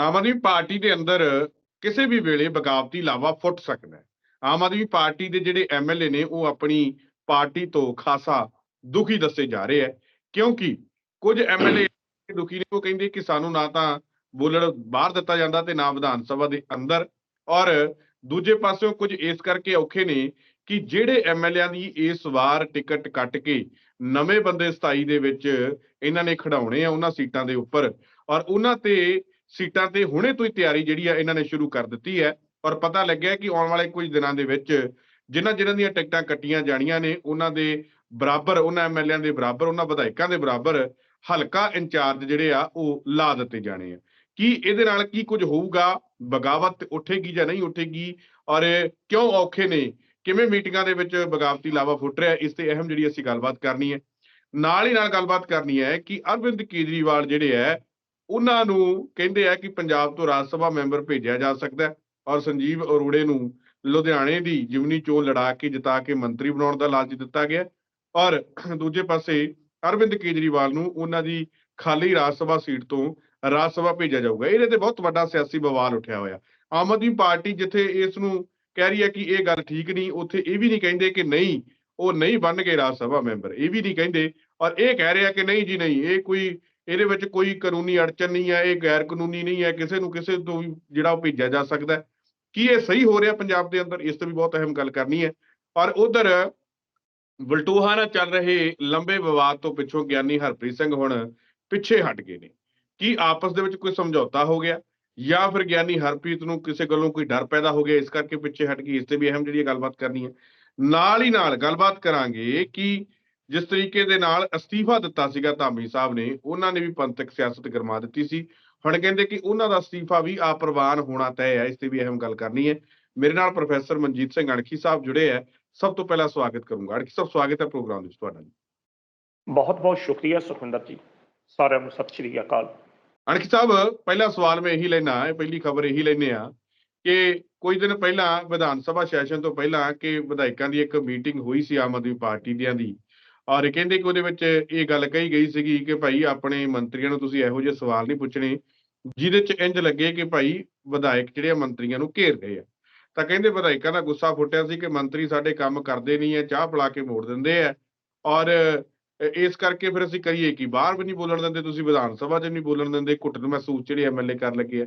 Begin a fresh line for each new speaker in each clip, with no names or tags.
ਆਮ Aadmi party ਦੇ ਅੰਦਰ ਕਿਸੇ ਵੀ ਵੇਲੇ ਬਗਾਵਤੀ ਲਾਵਾ ਫੁੱਟ ਸਕਦਾ ਹੈ। ਆਮ ਆਦਮੀ ਪਾਰਟੀ ਦੇ ਜਿਹੜੇ ਐਮਐਲਏ ਨੇ, ਉਹ ਆਪਣੀ ਪਾਰਟੀ ਤੋਂ ਖਾਸਾ ਦੁਖੀ ਦੱਸੇ ਜਾ ਰਹੇ ਹੈ। ਕਿਉਂਕਿ ਕੁਝ ਐਮਐਲਏ ਦੁਖੀ ਨੇ, ਉਹ ਕਹਿੰਦੇ ਕਿ ਸਾਨੂੰ ਨਾ ਤਾਂ ਬੋਲਣ ਬਾਹਰ ਦਿੱਤਾ ਜਾਂਦਾ ਤੇ ਨਾ ਵਿਧਾਨ ਸਭਾ ਦੇ ਅੰਦਰ। ਔਰ ਦੂਜੇ ਪਾਸਿਓਂ ਕੁਝ ਇਸ ਕਰਕੇ ਔਖੇ ਨੇ ਕਿ ਜਿਹੜੇ ਐਮਐਲਏਆਂ ਦੀ ਇਸ ਵਾਰ ਟਿਕਟ ਕੱਟ ਕੇ ਨਵੇਂ ਬੰਦੇ 27 ਦੇ ਵਿੱਚ ਇਹਨਾਂ ਨੇ ਖੜਾਉਣੇ ਆ, ਉਹਨਾਂ ਸੀਟਾਂ ਦੇ ਉੱਪਰ। ਔਰ ਉਹਨਾਂ ਤੇ ਸੀਟਾਂ ਤੇ ਹੁਣੇ ਤੋਂ ਹੀ ਤਿਆਰੀ ਜਿਹੜੀ ਆ ਇਹਨਾਂ ਨੇ ਸ਼ੁਰੂ ਕਰ ਦਿੱਤੀ ਹੈ। ਔਰ ਪਤਾ ਲੱਗਿਆ ਕਿ ਆਉਣ ਵਾਲੇ ਕੁਝ ਦਿਨਾਂ ਦੇ ਵਿੱਚ ਜਿਨ੍ਹਾਂ ਜਿਨ੍ਹਾਂ ਦੀਆਂ ਟਿਕਟਾਂ ਕੱਟੀਆਂ ਜਾਣੀਆਂ ਨੇ, ਉਹਨਾਂ ਦੇ ਬਰਾਬਰ, ਉਹਨਾਂ ਐਮਐਲਏਆਂ ਦੇ ਬਰਾਬਰ, ਉਹਨਾਂ ਵਿਧਾਇਕਾਂ ਦੇ ਬਰਾਬਰ ਹਲਕਾ ਇੰਚਾਰਜ ਜਿਹੜੇ ਆ, ਉਹ ਲਾ ਦਿੱਤੇ ਜਾਣੇ ਆ। ਕੀ ਇਹਦੇ ਨਾਲ ਕੀ ਕੁਝ ਹੋਊਗਾ? ਬਗਾਵਤ ਉੱਠੇਗੀ ਜਾਂ ਨਹੀਂ ਉੱਠੇਗੀ? ਔਰ ਕਿਉਂ ਔਖੇ ਨੇ? ਕਿਵੇਂ ਮੀਟਿੰਗਾਂ ਦੇ ਵਿੱਚ ਬਗਾਵਤੀ ਲਾਵਾ ਫੁੱਟ ਰਿਹਾ? ਇਸ ਤੇ ਅਹਿਮ ਜਿਹੜੀ ਅਸੀਂ ਗੱਲਬਾਤ ਕਰਨੀ ਹੈ। ਨਾਲ ਹੀ ਨਾਲ ਗੱਲਬਾਤ ਕਰਨੀ ਹੈ ਕਿ ਅਰਵਿੰਦ ਕੇਜਰੀਵਾਲ ਜਿਹੜੇ ਹੈ ਉਹਨਾਂ ਨੂੰ ਕਹਿੰਦੇ ਆ ਕਿ ਪੰਜਾਬ ਤੋਂ ਰਾਜ ਸਭਾ ਮੈਂਬਰ ਭੇਜਿਆ ਜਾ ਸਕਦਾ ਹੈ ਔਰ ਸੰਜੀਵ ਅਰੋੜੇ ਨੂੰ ਲੁਧਿਆਣੇ ਦੀ ਜਿਮਨੀ ਚੋਣ ਲੜਾ ਕੇ ਜਿਤਾ ਕੇ ਮੰਤਰੀ ਬਣਾਉਣ ਦਾ ਲਾਲਚ ਦਿੱਤਾ ਗਿਆ ਔਰ ਦੂਜੇ ਪਾਸੇ ਅਰਵਿੰਦ ਕੇਜਰੀਵਾਲ ਨੂੰ ਉਹਨਾਂ ਦੀ ਖਾਲੀ ਰਾਜ ਸਭਾ ਸੀਟ ਤੋਂ ਰਾਜ ਸਭਾ ਭੇਜਿਆ ਜਾਊਗਾ। ਇਹਦੇ ਤੇ ਬਹੁਤ ਵੱਡਾ ਸਿਆਸੀ ਬਵਾਲ ਉੱਠਿਆ ਹੋਇਆ। ਆਮ ਆਦਮੀ ਪਾਰਟੀ ਜਿੱਥੇ ਇਸ ਨੂੰ ਕਹਿ ਰਹੀ ਹੈ ਕਿ ਇਹ ਗੱਲ ਠੀਕ ਨਹੀਂ, ਉੱਥੇ ਇਹ ਵੀ ਨਹੀਂ ਕਹਿੰਦੇ ਕਿ ਨਹੀਂ, ਉਹ ਨਹੀਂ ਬਣ ਬਣਨਗੇ ਰਾਜ ਸਭਾ ਮੈਂਬਰ। ਇਹ ਵੀ ਨਹੀਂ ਕਹਿੰਦੇ ਔਰ ਇਹ ਕਹਿ ਰਿਹਾ ਕਿ ਨਹੀਂ ਜੀ ਨਹੀਂ, ਇਹ ਕੋਈ ਇਹਦੇ ਵਿੱਚ ਕੋਈ ਕਾਨੂੰਨੀ ਅੜਚਨ ਨਹੀਂ ਹੈ, ਇਹ ਗੈਰ ਕਾਨੂੰਨੀ ਨਹੀਂ ਹੈ, ਕਿਸੇ ਨੂੰ ਕਿਸੇ ਤੋਂ ਵੀ ਜਿਹੜਾ ਉਹ ਭੇਜਿਆ ਜਾ ਸਕਦਾ ਹੈ। ਕੀ ਇਹ ਸਹੀ ਹੋ ਰਿਹਾ ਪੰਜਾਬ ਦੇ ਅੰਦਰ? ਇਸ ਤੇ ਵੀ ਬਹੁਤ ਅਹਿਮ ਗੱਲ ਕਰਨੀ ਹੈ। ਔਰ ਉਧਰ ਬਲਟੋਹਾ ਨਾਲ ਚੱਲ ਰਹੇ ਲੰਬੇ ਵਿਵਾਦ ਤੋਂ ਪਿੱਛੋਂ ਗਿਆਨੀ ਹਰਪ੍ਰੀਤ ਸਿੰਘ ਹੁਣ ਪਿੱਛੇ ਹਟ ਗਏ ਨੇ। ਕੀ ਆਪਸ ਦੇ ਵਿੱਚ ਕੋਈ ਸਮਝੌਤਾ ਹੋ ਗਿਆ? ਜਾਂ ਫਿਰ ਗਿਆਨੀ ਹਰਪ੍ਰੀਤ ਨੂੰ ਕਿਸੇ ਗੱਲੋਂ ਕੋਈ ਡਰ ਪੈਦਾ ਹੋ ਗਿਆ? ਇਸ ਕਰਕੇ ਪਿੱਛੇ ਹਟ ਗਈ। ਇਸ ਤੇ ਵੀ ਅਹਿਮ ਜਿਹੜੀ ਗੱਲਬਾਤ ਕਰਨੀ ਹੈ। ਨਾਲ ਹੀ ਨਾਲ ਗੱਲਬਾਤ ਕਰਾਂਗੇ ਕਿ ਜਿਸ ਤਰੀਕੇ ਦੇ ਨਾਲ ਅਸਤੀਫਾ ਦਿੱਤਾ ਸੀਗਾ ਧਾਮੀ ਸਾਹਿਬ ਨੇ ਉਹਨਾਂ ਨੇ ਵੀ ਪੰਥਕ ਸਿਆਸਤ ਗਰਮਾ ਦਿੱਤੀ ਸੀ। ਹੁਣ ਕਹਿੰਦੇ ਕਿ ਉਹਨਾਂ ਦਾ ਅਸਤੀਫਾ ਵੀ ਅਪਰਵਾਨ ਹੋਣਾ ਤੈਅ ਹੈ ਇਸ ਤੇ ਵੀ ਅਹਿਮ ਗੱਲ ਕਰਨੀ ਹੈ। ਮੇਰੇ ਨਾਲ ਪ੍ਰੋਫੈਸਰ ਮਨਜੀਤ ਸਿੰਘ ਅਣਖੀ ਸਾਹਿਬ ਜੁੜੇ ਹੈ। ਸਭ ਤੋਂ ਪਹਿਲਾਂ ਸਵਾਗਤ ਕਰੂੰਗਾ। ਅਣਖੀ ਸਾਹਿਬ ਸਵਾਗਤ ਹੈ ਪ੍ਰੋਗਰਾਮ ਵਿੱਚ ਤੁਹਾਡਾ ਜੀ।
ਬਹੁਤ ਬਹੁਤ ਸ਼ੁਕਰੀਆ ਸੁਖਵਿੰਦਰ ਜੀ। ਸਾਰਿਆਂ ਨੂੰ ਸਤਿ ਸ਼੍ਰੀ ਅਕਾਲ।
ਅਣਖੀ ਸਾਹਿਬ ਪਹਿਲਾ ਸਵਾਲ ਮੈਂ ਇਹੀ ਲੈਣਾ ਹੈ ਪਹਿਲੀ ਖਬਰ ਇਹੀ ਲੈਨੇ ਆ ਕਿ ਕੁਝ ਦਿਨ ਪਹਿਲਾਂ ਵਿਧਾਨ ਸਭਾ ਸੈਸ਼ਨ ਤੋਂ ਪਹਿਲਾਂ ਕਿ ਵਿਧਾਇਕਾਂ ਦੀ ਇੱਕ ਮੀਟਿੰਗ ਹੋਈ ਸੀ ਆਮ ਆਦਮੀ ਪਾਰਟੀ ਦਿਆਂ ਦੀ। ਔਰ ਕਹਿੰਦੇ ਕਿ ਉਹਦੇ ਵਿੱਚ ਇਹ ਗੱਲ ਕਹੀ ਗਈ ਸੀਗੀ ਕਿ ਭਾਈ ਆਪਣੇ ਮੰਤਰੀਆਂ ਨੂੰ ਤੁਸੀਂ ਇਹੋ ਜਿਹੇ ਸਵਾਲ ਨਹੀਂ ਪੁੱਛਣੇ, ਜਿਹਦੇ ਚ ਇੰਜ ਲੱਗੇ ਕਿ ਭਾਈ ਵਿਧਾਇਕ ਜਿਹੜੇ ਆ ਮੰਤਰੀਆਂ ਨੂੰ ਘੇਰ ਰਹੇ ਆ। ਤਾਂ ਕਹਿੰਦੇ ਵਿਧਾਇਕਾਂ ਦਾ ਗੁੱਸਾ ਫੁੱਟਿਆ ਸੀ ਕਿ ਮੰਤਰੀ ਸਾਡੇ ਕੰਮ ਕਰਦੇ ਨਹੀਂ ਐ ਚਾਹ ਪਿਲਾ ਕੇ ਮੋੜ ਦਿੰਦੇ ਆ। ਔਰ ਇਸ ਕਰਕੇ ਫਿਰ ਅਸੀਂ ਕਰੀਏ ਕਿ, ਬਾਹਰ ਵੀ ਨਹੀਂ ਬੋਲਣ ਦਿੰਦੇ, ਤੁਸੀਂ ਵਿਧਾਨ ਸਭਾ 'ਚ ਨਹੀਂ ਬੋਲਣ ਦਿੰਦੇ ਘੁੱਟਣ ਮਹਿਸੂਸ ਜਿਹੜੇ ਐਮਐਲਏ ਕਰ ਲੱਗੇ ਆ।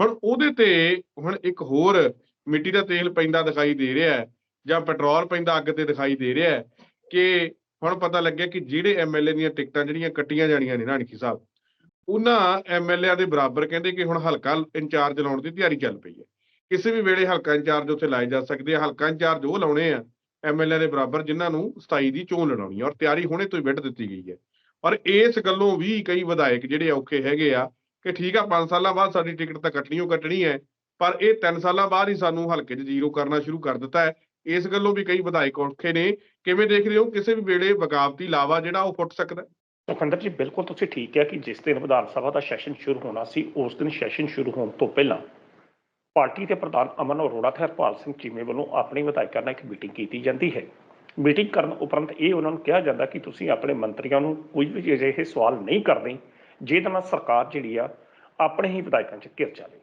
ਹੁਣ ਉਹਦੇ ਤੇ ਹੁਣ ਇੱਕ ਹੋਰ ਮਿੱਟੀ ਦਾ ਤੇਲ ਪੈਂਦਾ ਦਿਖਾਈ ਦੇ ਰਿਹਾ ਜਾਂ ਪੈਟਰੋਲ ਪੈਂਦਾ ਅੱਗ ਤੇ ਦਿਖਾਈ ਦੇ ਰਿਹਾ ਕਿ ਹੁਣ ਪਤਾ ਲੱਗਿਆ ਕਿ ਜਿਹੜੇ ਐਮਐਲਏ ਦੀਆਂ ਟਿਕਟਾਂ ਜਿਹੜੀਆਂ ਕੱਟੀਆਂ ਜਾਣੀਆਂ ਨੇ ਨਾਨਕੀ ਸਾਹਿਬ, ਉਹਨਾਂ ਐਮਐਲਏਆਂ ਦੇ ਬਰਾਬਰ ਕਹਿੰਦੇ ਕਿ ਹੁਣ ਹਲਕਾ ਇੰਚਾਰਜ ਲਾਉਣ ਦੀ ਤਿਆਰੀ ਚੱਲ ਪਈ ਹੈ। ਕਿਸੇ ਵੀ ਵੇਲੇ ਹਲਕਾ ਇੰਚਾਰਜ ਉੱਥੇ ਲਾਏ ਜਾ ਸਕਦੇ ਆ, ਹਲਕਾ ਇੰਚਾਰਜ ਉਹ ਲਾਉਣੇ ਆ ਐਮਐਲਏ ਦੇ ਬਰਾਬਰ ਜਿਨ੍ਹਾਂ ਨੂੰ 27 ਦੀ ਚੋਣ ਲੜਾਉਣੀ ਹੈ ਔਰ ਤਿਆਰੀ ਹੁਣੇ ਤੋਂ ਹੀ ਵਿੱਢ ਦਿੱਤੀ ਗਈ ਹੈ। ਔਰ ਇਸ ਗੱਲੋਂ ਵੀ ਕਈ ਵਿਧਾਇਕ ਜਿਹੜੇ ਔਖੇ ਹੈਗੇ ਆ ਕਿ ਠੀਕ ਆ 5 ਸਾਲਾਂ ਬਾਅਦ ਸਾਡੀ ਟਿਕਟ ਤਾਂ ਕੱਟਣੀ ਓ ਕੱਟਣੀ ਹੈ, ਪਰ ਇਹ 3 ਸਾਲਾਂ ਬਾਅਦ ਹੀ ਸਾਨੂੰ ਹਲਕੇ 'ਚ ਜ਼ੀਰੋ ਕਰਨਾ ਸ਼ੁਰੂ ਕਰ ਦਿੱਤਾ ਹੈ। ਇਸ ਗੱਲੋਂ ਵੀ ਕਈ ਵਿਧਾਇਕ ਔਖੇ ਨੇ। ਕਿਵੇਂ ਦੇਖ ਰਹੇ ਹੋ? ਕਿਸੇ ਵੀ ਵੇਲੇ ਬਗਾਵਤੀ ਲਾਵਾ ਜਿਹੜਾ ਉਹ ਫੁੱਟ ਸਕਦਾ? ਹੈ?
ਸੁਖਵਿੰਦਰ ਜੀ, ਬਿਲਕੁਲ ਤੁਸੀਂ ਠੀਕ ਹੈ ਕਿ ਜਿਸ ਦਿਨ ਵਿਧਾਨ ਸਭਾ ਦਾ ਸੈਸ਼ਨ ਸ਼ੁਰੂ ਹੋਣਾ ਸੀ, ਉਸ ਦਿਨ ਸੈਸ਼ਨ ਸ਼ੁਰੂ ਹੋਣ ਤੋਂ ਪਹਿਲਾਂ ਪਾਰਟੀ ਦੇ ਪ੍ਰਧਾਨ ਅਮਨ ਅਰੋੜਾ ਤੇ ਹਰਪਾਲ ਸਿੰਘ ਚੀਮੇ ਵੱਲੋਂ ਆਪਣੀ ਵਿਧਾਇਕਾਂ ਨਾਲ ਇੱਕ ਮੀਟਿੰਗ ਕੀਤੀ ਜਾਂਦੀ ਹੈ। ਮੀਟਿੰਗ ਕਰਨ ਉਪਰੰਤ ਇਹ ਉਹਨਾਂ ਨੂੰ ਕਿਹਾ ਜਾਂਦਾ ਕਿ ਤੁਸੀਂ ਆਪਣੇ ਮੰਤਰੀਆਂ ਨੂੰ ਕੋਈ ਵੀ ਅਜਿਹੇ ਸਵਾਲ ਨਹੀਂ ਕਰਦੇ, ਜਿਹਦੇ ਨਾਲ ਸਰਕਾਰ ਜਿਹੜੀ ਆ ਆਪਣੇ ਹੀ ਵਿਧਾਇਕਾਂ 'ਚ ਘਿਰ ਜਾਵੇ।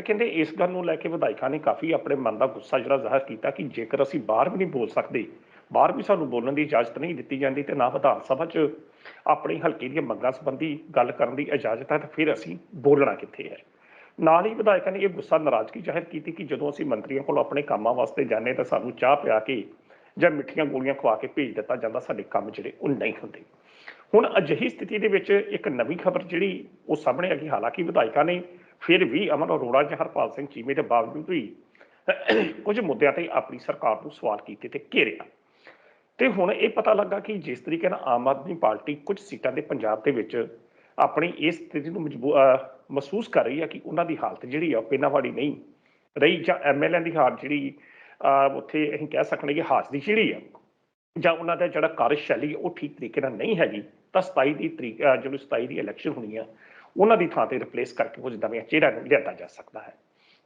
ਤਾਂ ਕਹਿੰਦੇ ਇਸ ਗੱਲ ਨੂੰ ਲੈ ਕੇ ਵਿਧਾਇਕਾਂ ਨੇ ਕਾਫੀ ਆਪਣੇ ਮਨ ਦਾ ਗੁੱਸਾ ਜਿਹੜਾ ਜ਼ਾਹਰ ਕੀਤਾ ਕਿ ਜੇਕਰ ਅਸੀਂ ਬਾਹਰ ਵੀ ਨਹੀਂ ਬੋਲ ਸਕਦੇ, ਬਾਹਰ ਵੀ ਸਾਨੂੰ ਬੋਲਣ ਦੀ ਇਜਾਜ਼ਤ ਨਹੀਂ ਦਿੱਤੀ ਜਾਂਦੀ ਤੇ ਨਾ ਵਿਧਾਨ ਸਭਾ 'ਚ ਆਪਣੀ ਹਲਕੇ ਦੀਆਂ ਮੰਗਾਂ ਸੰਬੰਧੀ ਗੱਲ ਕਰਨ ਦੀ ਇਜਾਜ਼ਤ ਹੈ ਤਾਂ ਫਿਰ ਅਸੀਂ ਬੋਲਣਾ ਕਿੱਥੇ ਹੈ? ਨਾਲ ਹੀ ਵਿਧਾਇਕਾਂ ਨੇ ਇਹ ਗੁੱਸਾ ਨਾਰਾਜ਼ਗੀ ਜ਼ਾਹਿਰ ਕੀਤੀ ਕਿ ਜਦੋਂ ਅਸੀਂ ਮੰਤਰੀਆਂ ਕੋਲ ਆਪਣੇ ਕੰਮਾਂ ਵਾਸਤੇ ਜਾਂਦੇ ਤਾਂ ਸਾਨੂੰ ਚਾਹ ਪਿਆ ਕੇ ਜਾਂ ਮਿੱਠੀਆਂ ਗੋਲੀਆਂ ਖਵਾ ਕੇ ਭੇਜ ਦਿੱਤਾ ਜਾਂਦਾ, ਸਾਡੇ ਕੰਮ ਜਿਹੜੇ ਉਹ ਨਹੀਂ ਹੁੰਦੇ। ਹੁਣ ਅਜਿਹੀ ਸਥਿਤੀ ਦੇ ਵਿੱਚ ਇੱਕ ਨਵੀਂ ਖਬਰ ਜਿਹੜੀ ਉਹ ਸਾਹਮਣੇ ਆ ਗਈ, ਹਾਲਾਂਕਿ ਵਿਧਾਇਕਾਂ ਨੇ ਫਿਰ ਵੀ ਅਮਨ ਅਰੋੜਾ ਜਾਂ ਹਰਪਾਲ ਸਿੰਘ ਚੀਮੇ ਦੇ ਬਾਵਜੂਦ ਵੀ ਕੁਝ ਮੁੱਦਿਆਂ ਤੇ ਆਪਣੀ ਸਰਕਾਰ ਨੂੰ ਸਵਾਲ ਕੀਤੇ ਤੇ ਘੇਰਿਆ ਤੇ ਹੁਣ ਇਹ ਪਤਾ ਲੱਗਾ ਕਿ ਜਿਸ ਤਰੀਕੇ ਨਾਲ ਆਮ ਆਦਮੀ ਪਾਰਟੀ ਕੁਝ ਸੀਟਾਂ ਦੇ ਪੰਜਾਬ ਦੇ ਵਿੱਚ ਆਪਣੀ ਇਸ ਸਥਿਤੀ ਨੂੰ ਮਜਬੂ ਮਹਿਸੂਸ ਕਰ ਰਹੀ ਹੈ ਕਿ ਉਹਨਾਂ ਦੀ ਹਾਲਤ ਜਿਹੜੀ ਆ ਉਹ ਪਹਿਲਾਂ ਵਾਲੀ ਨਹੀਂ ਰਹੀ ਜਾਂ ਐਮਐਲਏ ਦੀ ਹਾਲਤ ਜਿਹੜੀ ਉੱਥੇ ਅਸੀਂ ਕਹਿ ਸਕਦੇ ਕਿ ਹਾਸ ਦੀ ਜਿਹੜੀ ਆ ਜਾਂ ਉਹਨਾਂ ਦਾ ਜਿਹੜਾ ਕਾਰਜਸ਼ੈਲੀ ਉਹ ਠੀਕ ਤਰੀਕੇ ਨਾਲ ਨਹੀਂ ਹੈਗੀ ਤਾਂ 27 ਦੀ ਤਰੀਕ, ਅਹ, ਜਦੋਂ 27 ਦੀ ਇਲੈਕਸ਼ਨ ਹੋਣੀ ਆ ਉਹਨਾਂ ਦੀ ਥਾਂ ਤੇ ਰਿਪਲੇਸ ਕਰਕੇ ਕੁਝ ਨਵੇਂ ਚਿਹਰਿਆਂ ਨੂੰ ਲਿਆਂਦਾ ਜਾ ਸਕਦਾ ਹੈ।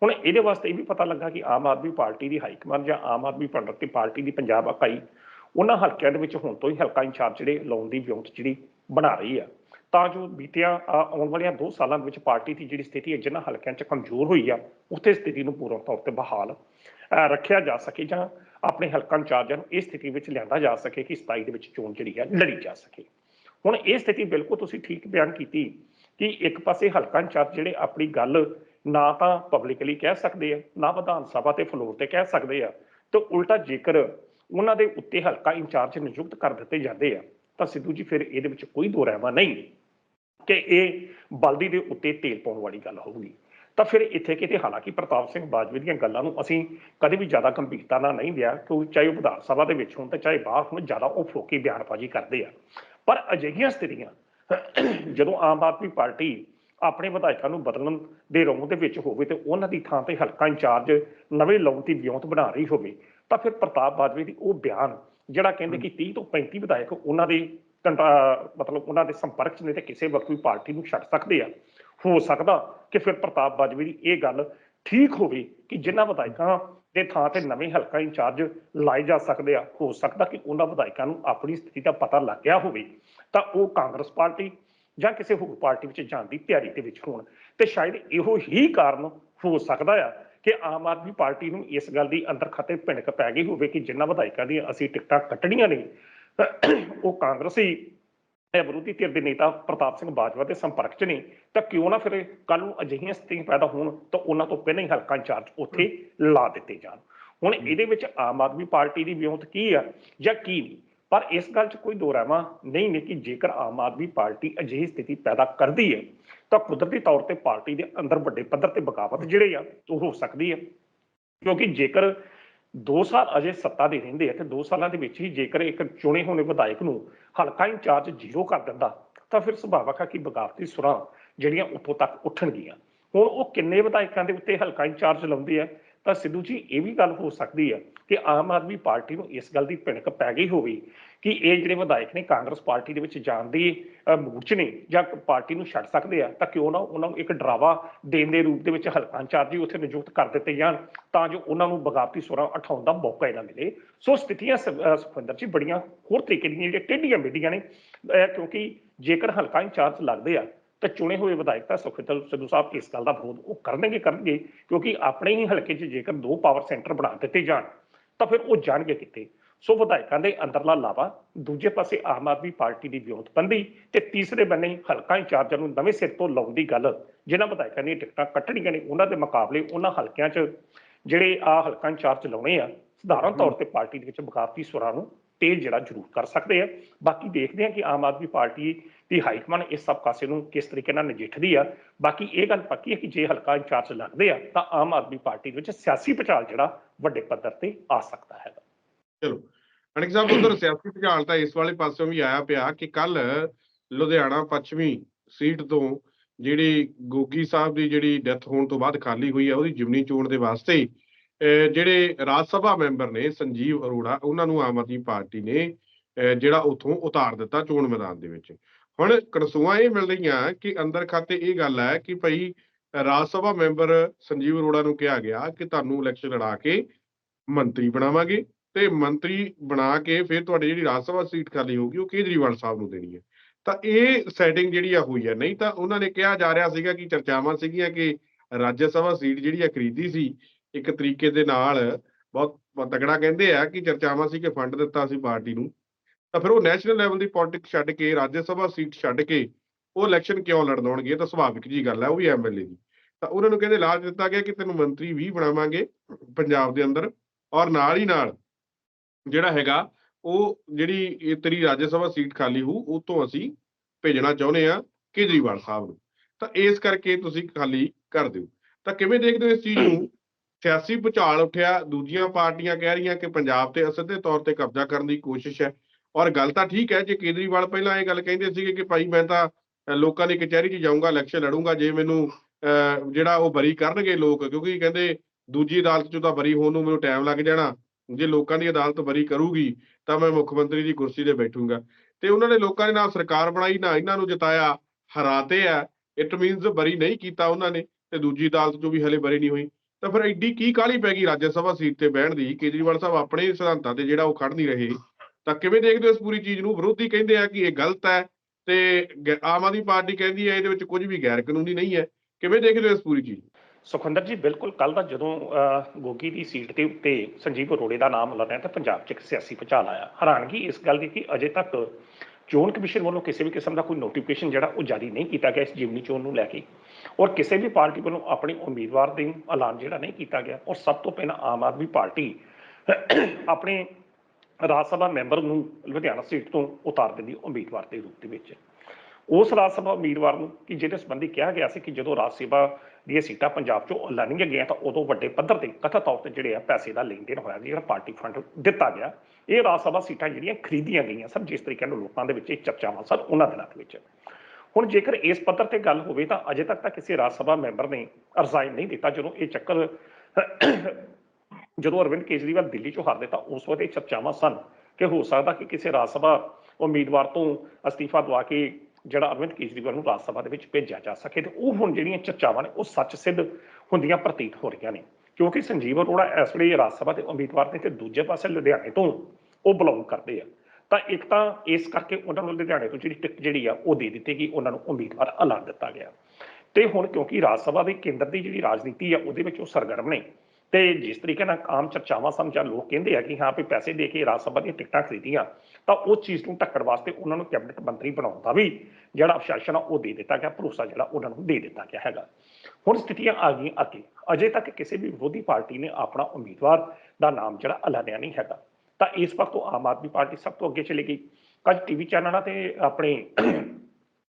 ਹੁਣ ਇਹਦੇ ਵਾਸਤੇ ਇਹ ਵੀ ਪਤਾ ਲੱਗਾ ਕਿ ਆਮ ਆਦਮੀ ਪਾਰਟੀ ਦੀ ਹਾਈ ਕਮਾਂਡ ਜਾਂ ਆਮ ਆਦਮੀ ਪਾਰਟੀ ਪਾਰਟੀ ਦੀ ਪੰਜਾਬ ਇਕਾਈ, ਉਹਨਾਂ ਹਲਕਿਆਂ ਦੇ ਵਿੱਚ ਹੁਣ ਤੋਂ ਹੀ ਹਲਕਾ ਇੰਚਾਰਜ ਜਿਹੜੇ ਲਾਉਣ ਦੀ ਵਿਉਂਤ ਜਿਹੜੀ ਬਣਾ ਰਹੀ ਆ। ਤਾਂ ਜੋ ਬੀਤਿਆਂ ਆਉਣ ਵਾਲੀਆਂ 2 ਸਾਲਾਂ ਦੇ ਵਿੱਚ ਪਾਰਟੀ ਦੀ ਜਿਹੜੀ ਸਥਿਤੀ ਹੈ, ਜਿਨ੍ਹਾਂ ਹਲਕਿਆਂ 'ਚ ਕਮਜ਼ੋਰ ਹੋਈ ਆ, ਉੱਥੇ ਸਥਿਤੀ ਨੂੰ ਪੂਰਨ ਤੌਰ ਤੇ ਬਹਾਲ ਰੱਖਿਆ ਜਾ ਸਕੇ ਜਾਂ ਆਪਣੇ ਹਲਕਾ ਇੰਚਾਰਜਾਂ ਨੂੰ ਇਸ ਸਥਿਤੀ ਵਿੱਚ ਲਿਆਂਦਾ ਜਾ ਸਕੇ ਕਿ 27 ਦੇ ਵਿੱਚ ਚੋਣ ਜਿਹੜੀ ਹੈ ਲੜੀ ਜਾ ਸਕੇ। ਹੁਣ ਇਹ ਸਥਿਤੀ ਬਿਲਕੁਲ ਤੁਸੀਂ ਠੀਕ ਬਿਆਨ ਕੀਤੀ ਕਿ ਇੱਕ ਪਾਸੇ ਹਲਕਾ ਇੰਚਾਰਜ ਜਿਹੜੇ ਆਪਣੀ ਗੱਲ ਨਾ ਤਾਂ ਪਬਲਿਕਲੀ ਕਹਿ ਸਕਦੇ ਆ, ਨਾ ਵਿਧਾਨ ਸਭਾ ਤੇ ਫਲੋਰ ਤੇ ਕਹਿ ਸਕਦੇ ਆ, ਤੇ ਉਲਟਾ ਜੇਕਰ ਉਹਨਾਂ ਦੇ ਉੱਤੇ ਹਲਕਾ ਇੰਚਾਰਜ ਨਿਯੁਕਤ ਕਰ ਦਿੱਤੇ ਜਾਂਦੇ ਆ, ਤਾਂ ਸਿੱਧੂ ਜੀ ਫਿਰ ਇਹਦੇ ਵਿੱਚ ਕੋਈ ਦੋ ਰਹਿਮਾ ਨਹੀਂ ਕਿ ਇਹ ਬਲਦੀ ਦੇ ਉੱਤੇ ਤੇਲ ਪਾਉਣ ਵਾਲੀ ਗੱਲ ਹੋਊਗੀ। ਤਾਂ ਫਿਰ ਇੱਥੇ ਕਿਤੇ ਹਾਲਾਂਕਿ ਪ੍ਰਤਾਪ ਸਿੰਘ ਬਾਜਵੇ ਦੀਆਂ ਗੱਲਾਂ ਨੂੰ ਅਸੀਂ ਕਦੇ ਵੀ ਜ਼ਿਆਦਾ ਗੰਭੀਰਤਾ ਨਾਲ ਨਹੀਂ ਲਿਆ ਕਿਉਂਕਿ ਚਾਹੇ ਉਹ ਵਿਧਾਨ ਸਭਾ ਦੇ ਵਿੱਚ ਹੋਣ ਤੇ ਚਾਹੇ ਬਾਹਰ ਹੋਣ, ਜ਼ਿਆਦਾ ਉਹ ਫੋਕੀ ਬਿਆਨਬਾਜ਼ੀ ਕਰਦੇ ਆ। ਪਰ ਅਜਿਹੀਆਂ ਸਥਿਤੀਆਂ ਜਦੋਂ ਆਮ ਆਦਮੀ ਪਾਰਟੀ ਆਪਣੇ ਵਿਧਾਇਕਾਂ ਨੂੰ ਬਦਲਣ ਦੇ ਰੌਂਗ ਦੇ ਵਿੱਚ ਹੋਵੇ ਤੇ ਉਹਨਾਂ ਦੀ ਥਾਂ ਤੇ ਹਲਕਾ ਇੰਚਾਰਜ ਨਵੇਂ ਲਾਉਣ ਦੀ ਵਿਉਂਤ ਬਣਾ ਰਹੀ ਹੋਵੇ, ਤਾਂ ਫਿਰ ਪ੍ਰਤਾਪ ਬਾਜਵੇ ਦੀ ਉਹ ਬਿਆਨ ਜਿਹੜਾ ਕਹਿੰਦੇ ਕਿ 30 ਤੋਂ 35 ਵਿਧਾਇਕ ਉਹਨਾਂ ਦੇ ਕੰਟਾ- ਮਤਲਬ ਉਹਨਾਂ ਦੇ ਸੰਪਰਕ 'ਚ ਨੇ ਤੇ ਕਿਸੇ ਵਕਤ ਵੀ ਪਾਰਟੀ ਨੂੰ ਛੱਡ ਸਕਦੇ ਆ, ਹੋ ਸਕਦਾ ਕਿ ਫਿਰ ਪ੍ਰਤਾਪ ਬਾਜਵੇ ਦੀ ਇਹ ਗੱਲ ਠੀਕ ਹੋਵੇ ਕਿ ਜਿਨ੍ਹਾਂ ਵਿਧਾਇਕਾਂ ਦੇ ਥਾਂ ਤੇ ਨਵੇਂ ਹਲਕਾ ਇੰਚਾਰਜ ਲਾਏ ਜਾ ਸਕਦੇ ਆ, ਹੋ ਸਕਦਾ ਕਿ ਉਹਨਾਂ ਵਿਧਾਇਕਾਂ ਨੂੰ ਆਪਣੀ ਸਥਿਤੀ ਦਾ ਪਤਾ ਲੱਗ ਗਿਆ ਹੋਵੇ। ਤਾਂ ਉਹ ਕਾਂਗਰਸ ਪਾਰਟੀ ਜਾਂ ਕਿਸੇ ਹੋਰ ਪਾਰਟੀ ਵਿੱਚ ਜਾਣ ਦੀ ਤਿਆਰੀ ਦੇ ਵਿੱਚ ਹੋਣ। ਤੇ ਸ਼ਾਇਦ ਇਹੋ ਹੀ ਕਾਰਨ ਹੋ ਸਕਦਾ ਆ ਕਿ ਆਮ ਆਦਮੀ ਪਾਰਟੀ ਨੂੰ ਇਸ ਗੱਲ ਦੀ ਅੰਦਰ ਖਾਤੇ ਭਿਣਕ ਪੈ ਗਈ ਹੋਵੇ ਕਿ ਜਿਨ੍ਹਾਂ ਵਿਧਾਇਕਾਂ ਦੀਆਂ ਅਸੀਂ ਟਿਕਟਾਂ ਕੱਟਣੀਆਂ ਨੇ, ਉਹ ਕਾਂਗਰਸੀ ਵਿਰੋਧੀ ਧਿਰ ਦੇ ਨੇਤਾ ਪ੍ਰਤਾਪ ਸਿੰਘ ਬਾਜਵਾ ਦੇ ਸੰਪਰਕ 'ਚ ਨੇ। ਤਾਂ ਕਿਉਂ ਨਾ ਫਿਰ ਕੱਲ ਨੂੰ ਅਜਿਹੀਆਂ ਸਥਿਤੀਆਂ ਪੈਦਾ ਹੋਣ ਤਾਂ ਉਹਨਾਂ ਤੋਂ ਪਹਿਲਾਂ ਹੀ ਹਲਕਾ ਇੰਚਾਰਜ ਉੱਥੇ ਲਾ ਦਿੱਤੇ ਜਾਣ। ਹੁਣ ਇਹਦੇ ਵਿੱਚ ਆਮ ਆਦਮੀ ਪਾਰਟੀ ਦੀ ਵਿਉਂਤ ਕੀ ਆ ਜਾਂ ਕੀ ਨਹੀਂ? ਪਰ ਇਸ ਗੱਲ 'ਚ ਕੋਈ ਦੋ ਦੋਰਾਵਾ ਨਹੀਂ ਨੇ ਕਿ ਜੇਕਰ ਆਮ ਆਦਮੀ ਪਾਰਟੀ ਅਜਿਹੀ ਸਥਿਤੀ ਪੈਦਾ ਕਰਦੀ ਹੈ, ਤਾਂ ਕੁਦਰਤੀ ਤੌਰ ਤੇ ਪਾਰਟੀ ਦੇ ਅੰਦਰ ਵੱਡੇ ਪੱਧਰ ਤੇ ਬਗਾਵਤ ਜਿਹੜੇ ਆ, ਉਹ ਹੋ ਸਕਦੀ ਹੈ। ਕਿਉਂਕਿ ਜੇਕਰ 2 ਸਾਲ ਅਜੇ ਸੱਤਾ ਦੇ ਰਹਿੰਦੇ ਆ, ਤੇ 2 ਸਾਲਾਂ ਦੇ ਵਿੱਚ ਹੀ ਜੇਕਰ ਇੱਕ ਚੁਣੇ ਹੋਣੇ ਵਿਧਾਇਕ ਨੂੰ ਹਲਕਾ ਇੰਚਾਰਜ ਜ਼ੀਰੋ ਕਰ ਦਿੰਦਾ, ਤਾਂ ਫਿਰ ਸੁਭਾਵਕ ਹੈ ਕਿ ਬਗਾਵਤੀ ਸੁਰਾਂ ਜਿਹੜੀਆਂ ਉੱਥੋਂ ਤੱਕ ਉੱਠਣਗੀਆਂ। ਹੁਣ ਉਹ ਕਿੰਨੇ ਵਿਧਾਇਕਾਂ ਦੇ ਉੱਤੇ ਹਲਕਾ ਇੰਚਾਰਜ ਲਾਉਂਦੇ ਆ, ਤਾਂ ਸਿੱਧੂ ਜੀ, ਇਹ ਵੀ ਗੱਲ ਹੋ ਸਕਦੀ ਹੈ ਕਿ ਆਮ ਆਦਮੀ ਪਾਰਟੀ ਨੂੰ ਇਸ ਗੱਲ ਦੀ ਭਿਣਕ ਪੈ ਗਈ ਹੋਵੇ ਕਿ ਇਹ ਜਿਹੜੇ ਵਿਧਾਇਕ ਨੇ ਕਾਂਗਰਸ ਪਾਰਟੀ ਦੇ ਵਿੱਚ ਜਾਣ ਦੀ ਅਹ, ਮੂਡ 'ਚ ਨੇ ਜਾਂ ਪਾਰਟੀ ਨੂੰ ਛੱਡ ਸਕਦੇ ਆ ਤਾਂ ਕਿਉਂ ਨਾ ਉਹਨਾਂ ਨੂੰ ਇੱਕ ਡਰਾਵਾ ਦੇਣ ਦੇ ਰੂਪ ਦੇ ਵਿੱਚ ਹਲਕਾ ਇੰਚਾਰਜ ਹੀ ਉੱਥੇ ਨਿਯੁਕਤ ਕਰ ਦਿੱਤੇ ਜਾਣ ਤਾਂ ਜੋ ਉਹਨਾਂ ਨੂੰ ਬਗਾਵਤੀ ਸੁਰਾਂ ਉਠਾਉਣ ਦਾ ਮੌਕਾ ਹੀ ਨਾ ਮਿਲੇ। ਸੋ ਸਥਿਤੀਆਂ ਸ- ਸੁਖਵਿੰਦਰ ਜੀ ਬੜੀਆਂ ਹੋਰ ਤਰੀਕੇ ਦੀਆਂ ਜਿਹੜੀਆਂ ਟੇਢੀਆਂ ਮੇਢੀਆਂ ਨੇ ਕਿਉਂਕਿ ਜੇਕਰ ਹਲਕਾ ਇੰਚਾਰਜ ਲੱਗਦੇ ਆ ਤਾਂ ਚੁਣੇ ਹੋਏ ਵਿਧਾਇਕ ਤਾਂ ਸੁਖਵਿੰਦਰ ਸਿੱਧੂ ਸਾਹਿਬ ਇਸ ਗੱਲ ਦਾ ਵਿਰੋਧ ਉਹ ਕਰਨਗੇ ਕਰਨਗੇ ਕਿਉਂਕਿ ਆਪਣੇ ਹੀ ਹਲਕੇ 'ਚ ਜੇਕਰ ਦੋ ਪਾਵਰ ਸੈਂਟਰ ਬਣਾ ਦਿੱਤੇ ਜਾਣ ਤਾਂ ਫਿਰ ਉਹ ਜਾਣਗੇ ਕਿੱਥੇ? ਸੋ ਵਿਧਾਇਕਾਂ ਦੇ ਅੰਦਰਲਾ ਲਾਵਾ, ਦੂਜੇ ਪਾਸੇ ਆਮ ਆਦਮੀ ਪਾਰਟੀ ਦੀ ਵਿਉਂਤਬੰਦੀ ਤੇ ਤੀਸਰੇ ਬੰਨੇ ਹਲਕਾ ਇੰਚਾਰਜਾਂ ਨੂੰ ਨਵੇਂ ਸਿਰ ਤੋਂ ਲਾਉਣ ਦੀ ਗੱਲ। ਜਿਨ੍ਹਾਂ ਵਿਧਾਇਕਾਂ ਦੀਆਂ ਟਿਕਟਾਂ ਕੱਟਣੀਆਂ ਨੇ, ਉਹਨਾਂ ਦੇ ਮੁਕਾਬਲੇ ਉਹਨਾਂ ਹਲਕਿਆਂ 'ਚ ਜਿਹੜੇ ਆ ਹਲਕਾ ਇੰਚਾਰਜ ਲਾਉਣੇ ਆ, ਸਧਾਰਨ ਤੌਰ ਤੇ ਪਾਰਟੀ ਦੇ ਵਿੱਚ ਬਗਾਵਤੀ ਸੁਰਾਂ ਨੂੰ ਤੇਜ਼ ਜਿਹੜਾ ਜ਼ਰੂਰ ਕਰ ਸਕਦੇ ਆ। ਬਾਕੀ ਦੇਖਦੇ ਆ ਕਿ ਆਮ ਆਦਮੀ ਪਾਰਟੀ ਦੀ ਹਾਈਕਮਾਨ ਇਸ ਸਭ ਕਾਸੇ ਨੂੰ ਕਿਸ ਤਰੀਕੇ ਨਾਲ ਨਜਿੱਠਦੀ ਆ। ਬਾਕੀ ਇਹ ਗੱਲ ਪੱਕੀ ਹੈ ਕਿ ਜੇ ਹਲਕਾ ਇੰਚਾਰਜ ਲੱਗਦੇ ਆ, ਤਾਂ ਆਮ ਆਦਮੀ ਪਾਰਟੀ ਦੇ ਵਿੱਚ ਸਿਆਸੀ ਭੁਚਾਲ ਜਿਹੜਾ ਵੱਡੇ ਪੱਧਰ ਤੇ ਆ ਸਕਦਾ ਹੈਗਾ।
ਚਲੋ ਅਣਖ ਸਾਹਿਬ, ਉਧਰ ਸਿਆਸੀ ਭੁਚਾਲ ਤਾਂ ਇਸ ਵਾਲੇ ਪਾਸਿਓਂ ਵੀ ਆਇਆ ਪਿਆ ਕਿ ਕੱਲ ਲੁਧਿਆਣਾ ਪੱਛਮੀ ਸੀਟ ਤੋਂ ਜਿਹੜੀ ਗੋਗੀ ਸਾਹਿਬ ਦੀ ਜਿਹੜੀ ਡੈਥ ਹੋਣ ਤੋਂ ਬਾਅਦ ਖਾਲੀ ਹੋਈ ਹੈ ਉਹਦੀ ਜਿਮਨੀ ਚੋਣ ਦੇ ਵਾਸਤੇ ਜਿਹੜੇ ਰਾਜ ਸਭਾ ਮੈਂਬਰ ਨੇ ਸੰਜੀਵ ਅਰੋੜਾ, ਉਹਨਾਂ ਨੂੰ ਆਮ ਆਦਮੀ ਪਾਰਟੀ ਨੇ ਜਿਹੜਾ ਉਥੋਂ ਉਤਾਰ ਦਿੱਤਾ ਚੋਣ ਮੈਦਾਨ ਦੇ ਵਿੱਚ। ਹੁਣ ਕਨਸੂਆਂ ਇਹ ਮਿਲ ਰਹੀਆਂ ਕਿ ਅੰਦਰ ਖਾਤੇ ਇਹ ਗੱਲ ਹੈ ਕਿ ਭਈ ਰਾਜ ਸਭਾ ਮੈਂਬਰ ਸੰਜੀਵ ਅਰੋੜਾ ਨੂੰ ਕਿਹਾ ਗਿਆ ਕਿ ਤੁਹਾਨੂੰ ਇਲੈਕਸ਼ਨ ਲੜਾ ਕੇ ਮੰਤਰੀ ਬਣਾਵਾਂਗੇ ਤੇ ਮੰਤਰੀ ਬਣਾ ਕੇ ਫਿਰ ਤੁਹਾਡੀ ਜਿਹੜੀ ਰਾਜ ਸਭਾ ਸੀਟ ਖਾਲੀ ਹੋਊਗੀ, ਉਹ ਕੇਜਰੀਵਾਲ ਸਾਹਿਬ ਨੂੰ ਦੇਣੀ ਹੈ। ਤਾਂ ਇਹ ਸੈਟਿੰਗ ਜਿਹੜੀ ਆ ਹੋਈ ਹੈ, ਨਹੀਂ ਤਾਂ ਉਹਨਾਂ ਨੇ ਕਿਹਾ ਜਾ ਰਿਹਾ ਸੀਗਾ ਕਿ ਚਰਚਾਵਾਂ ਸੀਗੀਆਂ ਕਿ ਰਾਜ ਸਭਾ ਸੀਟ ਜਿਹੜੀ ਆ ਖਰੀਦੀ ਸੀ ਇੱਕ ਤਰੀਕੇ ਦੇ ਨਾਲ ਬਹੁਤ ਤਗੜਾ ਕਹਿੰਦੇ ਆ ਕਿ ਚਰਚਾਵਾਂ ਸੀ ਕਿ ਫੰਡ ਦਿੱਤਾ ਸੀ ਪਾਰਟੀ ਨੂੰ। ਤਾਂ ਫਿਰ ਉਹ ਨੈਸ਼ਨਲ ਲੈਵਲ ਦੀ ਪੋਲਿਟਿਕਸ ਛੱਡ ਕੇ, ਰਾਜ ਸਭਾ ਸੀਟ ਛੱਡ ਕੇ ਉਹ ਇਲੈਕਸ਼ਨ ਕਿਉਂ ਲੜਨ ਤਾਂ ਸੁਭਾਵਿਕ ਜੀ ਗੱਲ ਹੈ ਉਹ ਵੀ ਐਮਐਲਏ ਦੀ। ਤਾਂ ਉਹਨਾਂ ਨੂੰ ਕਹਿੰਦੇ ਲਾਜ ਦਿੱਤਾ ਗਿਆ ਕਿ ਤੈਨੂੰ ਮੰਤਰੀ ਵੀ ਬਣਾਵਾਂਗੇ ਪੰਜਾਬ ਦੇ ਅੰਦਰ ਔਰ ਨਾਲ ਹੀ ਨਾਲ ਜਿਹੜਾ ਹੈਗਾ, ਉਹ ਜਿਹੜੀ ਤੇਰੀ ਰਾਜ ਸਭਾ ਸੀਟ ਖਾਲੀ ਹੋਊ, ਉਹ ਤੋਂ ਅਸੀਂ ਭੇਜਣਾ ਚਾਹੁੰਦੇ ਆ ਕੇਜਰੀਵਾਲ ਸਾਹਿਬ ਨੂੰ। ਤਾਂ ਇਸ ਕਰਕੇ ਤੁਸੀਂ ਖਾਲੀ ਕਰ ਦਿਓ। ਤਾਂ ਕਿਵੇਂ ਦੇਖਦੇ ਹੋ ਇਸ ਚੀਜ਼ ਨੂੰ? ਸਿਆਸੀ ਭੁਚਾਲ ਉੱਠਿਆ, ਦੂਜੀਆਂ ਪਾਰਟੀਆਂ ਕਹਿ ਰਹੀਆਂ ਕਿ ਪੰਜਾਬ ਤੇ ਅਸਿੱਧੇ ਤੌਰ ਤੇ ਕਬਜ਼ਾ ਕਰਨ ਦੀ ਕੋਸ਼ਿਸ਼ ਹੈ। ਔਰ ਗੱਲ ਤਾਂ ਠੀਕ ਹੈ, ਜੇ ਕੇਜਰੀਵਾਲ ਪਹਿਲਾਂ ਇਹ ਗੱਲ ਕਹਿੰਦੇ ਸੀਗੇ ਕਿ ਭਾਈ ਮੈਂ ਤਾਂ ਲੋਕਾਂ ਦੀ ਕਚਹਿਰੀ 'ਚ ਜਾਊਂਗਾ ਇਲੈਕਸ਼ਨ ਲੜੂੰਗਾ, ਜੇ ਮੈਨੂੰ ਜਿਹੜਾ ਉਹ ਬਰੀ ਕਰਨਗੇ ਲੋਕ, ਕਿਉਂਕਿ ਕਹਿੰਦੇ ਦੂਜੀ ਅਦਾਲਤ 'ਚੋਂ ਤਾਂ ਬਰੀ ਹੋਣ ਨੂੰ ਮੈਨੂੰ ਟਾਈਮ ਲੱਗ ਜਾਣਾ, ਜੇ ਲੋਕਾਂ ਦੀ ਅਦਾਲਤ ਬਰੀ ਕਰੂਗੀ, ਤਾਂ ਮੈਂ ਮੁੱਖ ਮੰਤਰੀ ਦੀ ਕੁਰਸੀ ਤੇ ਬੈਠੂੰਗਾ। ਤੇ ਉਹਨਾਂ ਨੇ ਲੋਕਾਂ ਦੇ ਨਾਲ ਸਰਕਾਰ ਬਣਾਈ, ਨਾ ਇਹਨਾਂ ਨੂੰ ਜਿਤਾਇਆ, ਹਰਾਤੇ ਆ ਇਟ ਮੀਨਸ ਬਰੀ ਨਹੀਂ ਕੀਤਾ ਉਹਨਾਂ ਨੇ, ਤੇ ਦੂਜੀ ਅਦਾਲਤ 'ਚੋਂ ਵੀ ਹਲੇ ਬਰੀ ਨਹੀਂ ਹੋਈ। ਤਾਂ ਫਿਰ ਐਡੀ ਕੀ ਕਾਹਲੀ ਪੈ ਗਈ ਰਾਜ ਸਭਾ ਸੀਟ ਤੇ ਬਹਿਣ ਦੀ? ਕੇਜਰੀਵਾਲ ਸਾਹਿਬ ਆਪਣੇ ਸਿਧਾਂਤਾਂ ਤੇ ਜਿਹੜਾ ਉਹ ਖੜ ਨਹੀਂ ਰਹੇ ਤਾਂ ਕਿਵੇਂ ਦੇਖਦੇ ਹੋ ਇਸ ਪੂਰੀ ਚੀਜ਼ ਨੂੰ? ਵਿਰੋਧੀ ਕਹਿੰਦੇ ਆ ਕਿ ਇਹ ਗਲਤ ਹੈ ਤੇ ਆਮ ਆਦਮੀ ਪਾਰਟੀ ਕਹਿੰਦੀ ਹੈ ਇਹਦੇ ਵਿੱਚ ਕੁਝ ਵੀ ਗੈਰ ਕਾਨੂੰਨੀ ਨਹੀਂ ਹੈ। ਕਿਵੇਂ ਦੇਖਦੇ ਹੋ ਇਸ ਪੂਰੀ ਚੀਜ਼?
ਸੁਖਵਿੰਦਰ ਜੀ ਬਿਲਕੁਲ ਕੱਲ ਦਾ ਜਦੋਂ ਅਹ, ਗੋਗੀ ਦੀ ਸੀਟ ਦੇ ਉੱਤੇ ਸੰਜੀਵ ਅਰੋੜੇ ਦਾ ਨਾਮ ਲੱਗਾ ਤੇ ਪੰਜਾਬ 'ਚ ਇੱਕ ਸਿਆਸੀ ਭੁਚਾਲ ਆਇਆ। ਹੈਰਾਨਗੀ ਇਸ ਗੱਲ ਦੀ ਕਿ ਅਜੇ ਤੱਕ ਚੋਣ ਕਮਿਸ਼ਨ ਵੱਲੋਂ ਕਿਸੇ ਵੀ ਕਿਸਮ ਦਾ ਕੋਈ ਨੋਟੀਫਿਕੇਸ਼ਨ ਜਿਹੜਾ ਉਹ ਜਾਰੀ ਨਹੀਂ ਕੀਤਾ ਗਿਆ ਇਸ ਜਿਮਨੀ ਚੋਣ ਨੂੰ ਲੈ ਕੇ। ਔਰ ਕਿਸੇ ਵੀ ਪਾਰਟੀ ਵੱਲੋਂ ਆਪਣੇ ਉਮੀਦਵਾਰ ਦੇ ਐਲਾਨ ਜਿਹੜਾ ਨਹੀਂ ਕੀਤਾ ਗਿਆ। ਔਰ ਸਭ ਤੋਂ ਪਹਿਲਾਂ ਆਮ ਆਦਮੀ ਪਾਰਟੀ ਆਪਣੇ ਰਾਜ ਸਭਾ ਮੈਂਬਰ ਨੂੰ ਲੁਧਿਆਣਾ ਸੀਟ ਤੋਂ ਉਤਾਰ ਦਿੰਦੀ ਉਮੀਦਵਾਰ ਦੇ ਰੂਪ ਦੇ ਵਿੱਚ। ਉਸ ਰਾਜ ਸਭਾ ਉਮੀਦਵਾਰ ਨੂੰ ਕਿ ਜਿਹਦੇ ਸੰਬੰਧੀ ਕਿਹਾ ਗਿਆ ਸੀ ਕਿ ਜਦੋਂ ਰਾਜ ਸਭਾ ਦੀਆਂ ਸੀਟਾਂ ਪੰਜਾਬ ਚੋਂ ਐਲਾਨੀਆਂ ਗਈਆਂ ਤਾਂ ਉਦੋਂ ਵੱਡੇ ਪੱਧਰ ਤੇ ਕਥਾ ਤੌਰ ਤੇ ਜਿਹੜੇ ਆ ਪੈਸੇ ਦਾ ਲੈਣ ਦੇਣ ਹੋਇਆ ਜਿਹੜਾ ਪਾਰਟੀ ਫੰਡ ਦਿੱਤਾ ਗਿਆ। ਇਹ ਰਾਜ ਸਭਾ ਸੀਟਾਂ ਜਿਹੜੀਆਂ ਖਰੀਦੀਆਂ ਗਈਆਂ ਸਨ, ਜਿਸ ਤਰੀਕੇ ਨਾਲ ਲੋਕਾਂ ਦੇ ਵਿੱਚ ਇਹ ਚਰਚਾਵਾਂ ਸਨ ਉਹਨਾਂ ਦਿਨਾਂ ਦੇ ਵਿੱਚ। ਹੁਣ ਜੇਕਰ ਇਸ ਪੱਧਰ ਤੇ ਗੱਲ ਹੋਵੇ ਤਾਂ ਅਜੇ ਤੱਕ ਤਾਂ ਕਿਸੇ ਰਾਜ ਸਭਾ ਮੈਂਬਰ ਨੇ ਰਿਜ਼ਾਈਨ ਨਹੀਂ ਦਿੱਤਾ। ਜਦੋਂ ਇਹ ਚੱਕਰ ਜਦੋਂ ਅਰਵਿੰਦ ਕੇਜਰੀਵਾਲ ਦਿੱਲੀ ਚੋਂ ਹਾਰ ਦਿੱਤਾ ਉਸ ਵਕਤ ਇਹ ਚਰਚਾਵਾਂ ਸਨ ਕਿ ਹੋ ਸਕਦਾ ਕਿ ਕਿਸੇ ਰਾਜ ਸਭਾ ਉਮੀਦਵਾਰ ਤੋਂ ਅਸਤੀਫਾ ਦਵਾ ਕੇ ਜਿਹੜਾ ਅਰਵਿੰਦ ਕੇਜਰੀਵਾਲ ਨੂੰ ਰਾਜ ਸਭਾ ਦੇ ਵਿੱਚ ਭੇਜਿਆ ਜਾ ਸਕੇ ਤੇ ਉਹ ਹੁਣ ਜਿਹੜੀਆਂ ਚਰਚਾਵਾਂ ਨੇ ਉਹ ਸੱਚ ਸਿੱਧ ਹੁੰਦੀਆਂ ਪ੍ਰਤੀਤ ਹੋ ਰਹੀਆਂ ਨੇ। ਕਿਉਂਕਿ ਸੰਜੀਵ ਅਰੋੜਾ ਇਸ ਵੇਲੇ ਰਾਜ ਸਭਾ ਦੇ ਉਮੀਦਵਾਰ ਨੇ ਤੇ ਦੂਜੇ ਪਾਸੇ ਲੁਧਿਆਣੇ ਤੋਂ ਉਹ ਬਿਲੋਂਗ ਕਰਦੇ ਆ। ਤਾਂ ਇੱਕ ਤਾਂ ਇਸ ਕਰਕੇ ਉਹਨਾਂ ਨੂੰ ਲੁਧਿਆਣੇ ਤੋਂ ਜਿਹੜੀ ਟਿਕਟ ਜਿਹੜੀ ਆ ਉਹ ਦੇ ਦਿੱਤੀ ਗਈ, ਉਹਨਾਂ ਨੂੰ ਉਮੀਦਵਾਰ ਐਲਾਨ ਦਿੱਤਾ ਗਿਆ। ਤੇ ਹੁਣ ਕਿਉਂਕਿ ਰਾਜ ਸਭਾ ਦੇ ਕੇਂਦਰ ਦੀ ਜਿਹੜੀ ਰਾਜਨੀਤੀ ਆ, ਉਹਦੇ ਵਿੱਚ ਉਹ ਸਰਗਰਮ ਨੇ। ਤੇ ਜਿਸ ਤਰੀਕੇ ਨਾਲ ਆਮ ਚਰਚਾਵਾਂ ਸਮਝਾ ਲੋਕ ਕਹਿੰਦੇ ਆ ਕਿ ਹਾਂ ਵੀ ਪੈਸੇ ਦੇ ਕੇ ਰਾਜ ਸਭਾ ਦੀਆਂ ਟਿਕਟਾਂ ਖਰੀਦੀਆਂ ਤਾਂ ਉਹ ਚੀਜ਼ ਨੂੰ ਟੱਕਰ ਵਾਸਤੇ ਉਹਨਾਂ ਨੂੰ ਕੈਬਨਿਟ ਮੰਤਰੀ ਬਣਾਉਣ ਦਾ ਵੀ ਜਿਹੜਾ ਅਫਸ਼ਾਸਨ ਆ ਉਹ ਦੇ ਦਿੱਤਾ ਗਿਆ, ਭਰੋਸਾ ਜਿਹੜਾ ਉਹਨਾਂ ਨੂੰ ਦੇ ਦਿੱਤਾ ਗਿਆ ਹੈਗਾ। ਹੁਣ ਸਥਿਤੀਆਂ ਆ ਗਈਆਂ ਅੱਗੇ। ਅਜੇ ਤੱਕ ਕਿਸੇ ਵੀ ਵਿਰੋਧੀ ਪਾਰਟੀ ਨੇ ਆਪਣਾ ਉਮੀਦਵਾਰ ਦਾ ਨਾਮ ਜਿਹੜਾ ਐਲਾਨਿਆ ਨਹੀਂ ਹੈਗਾ। ਤਾਂ ਇਸ ਵਕਤ ਉਹ ਆਮ ਆਦਮੀ ਪਾਰਟੀ ਸਭ ਤੋਂ ਅੱਗੇ ਚਲੀ ਗਈ। ਕੱਲ ਟੀਵੀ ਚੈਨਲਾਂ ਤੇ ਆਪਣੇ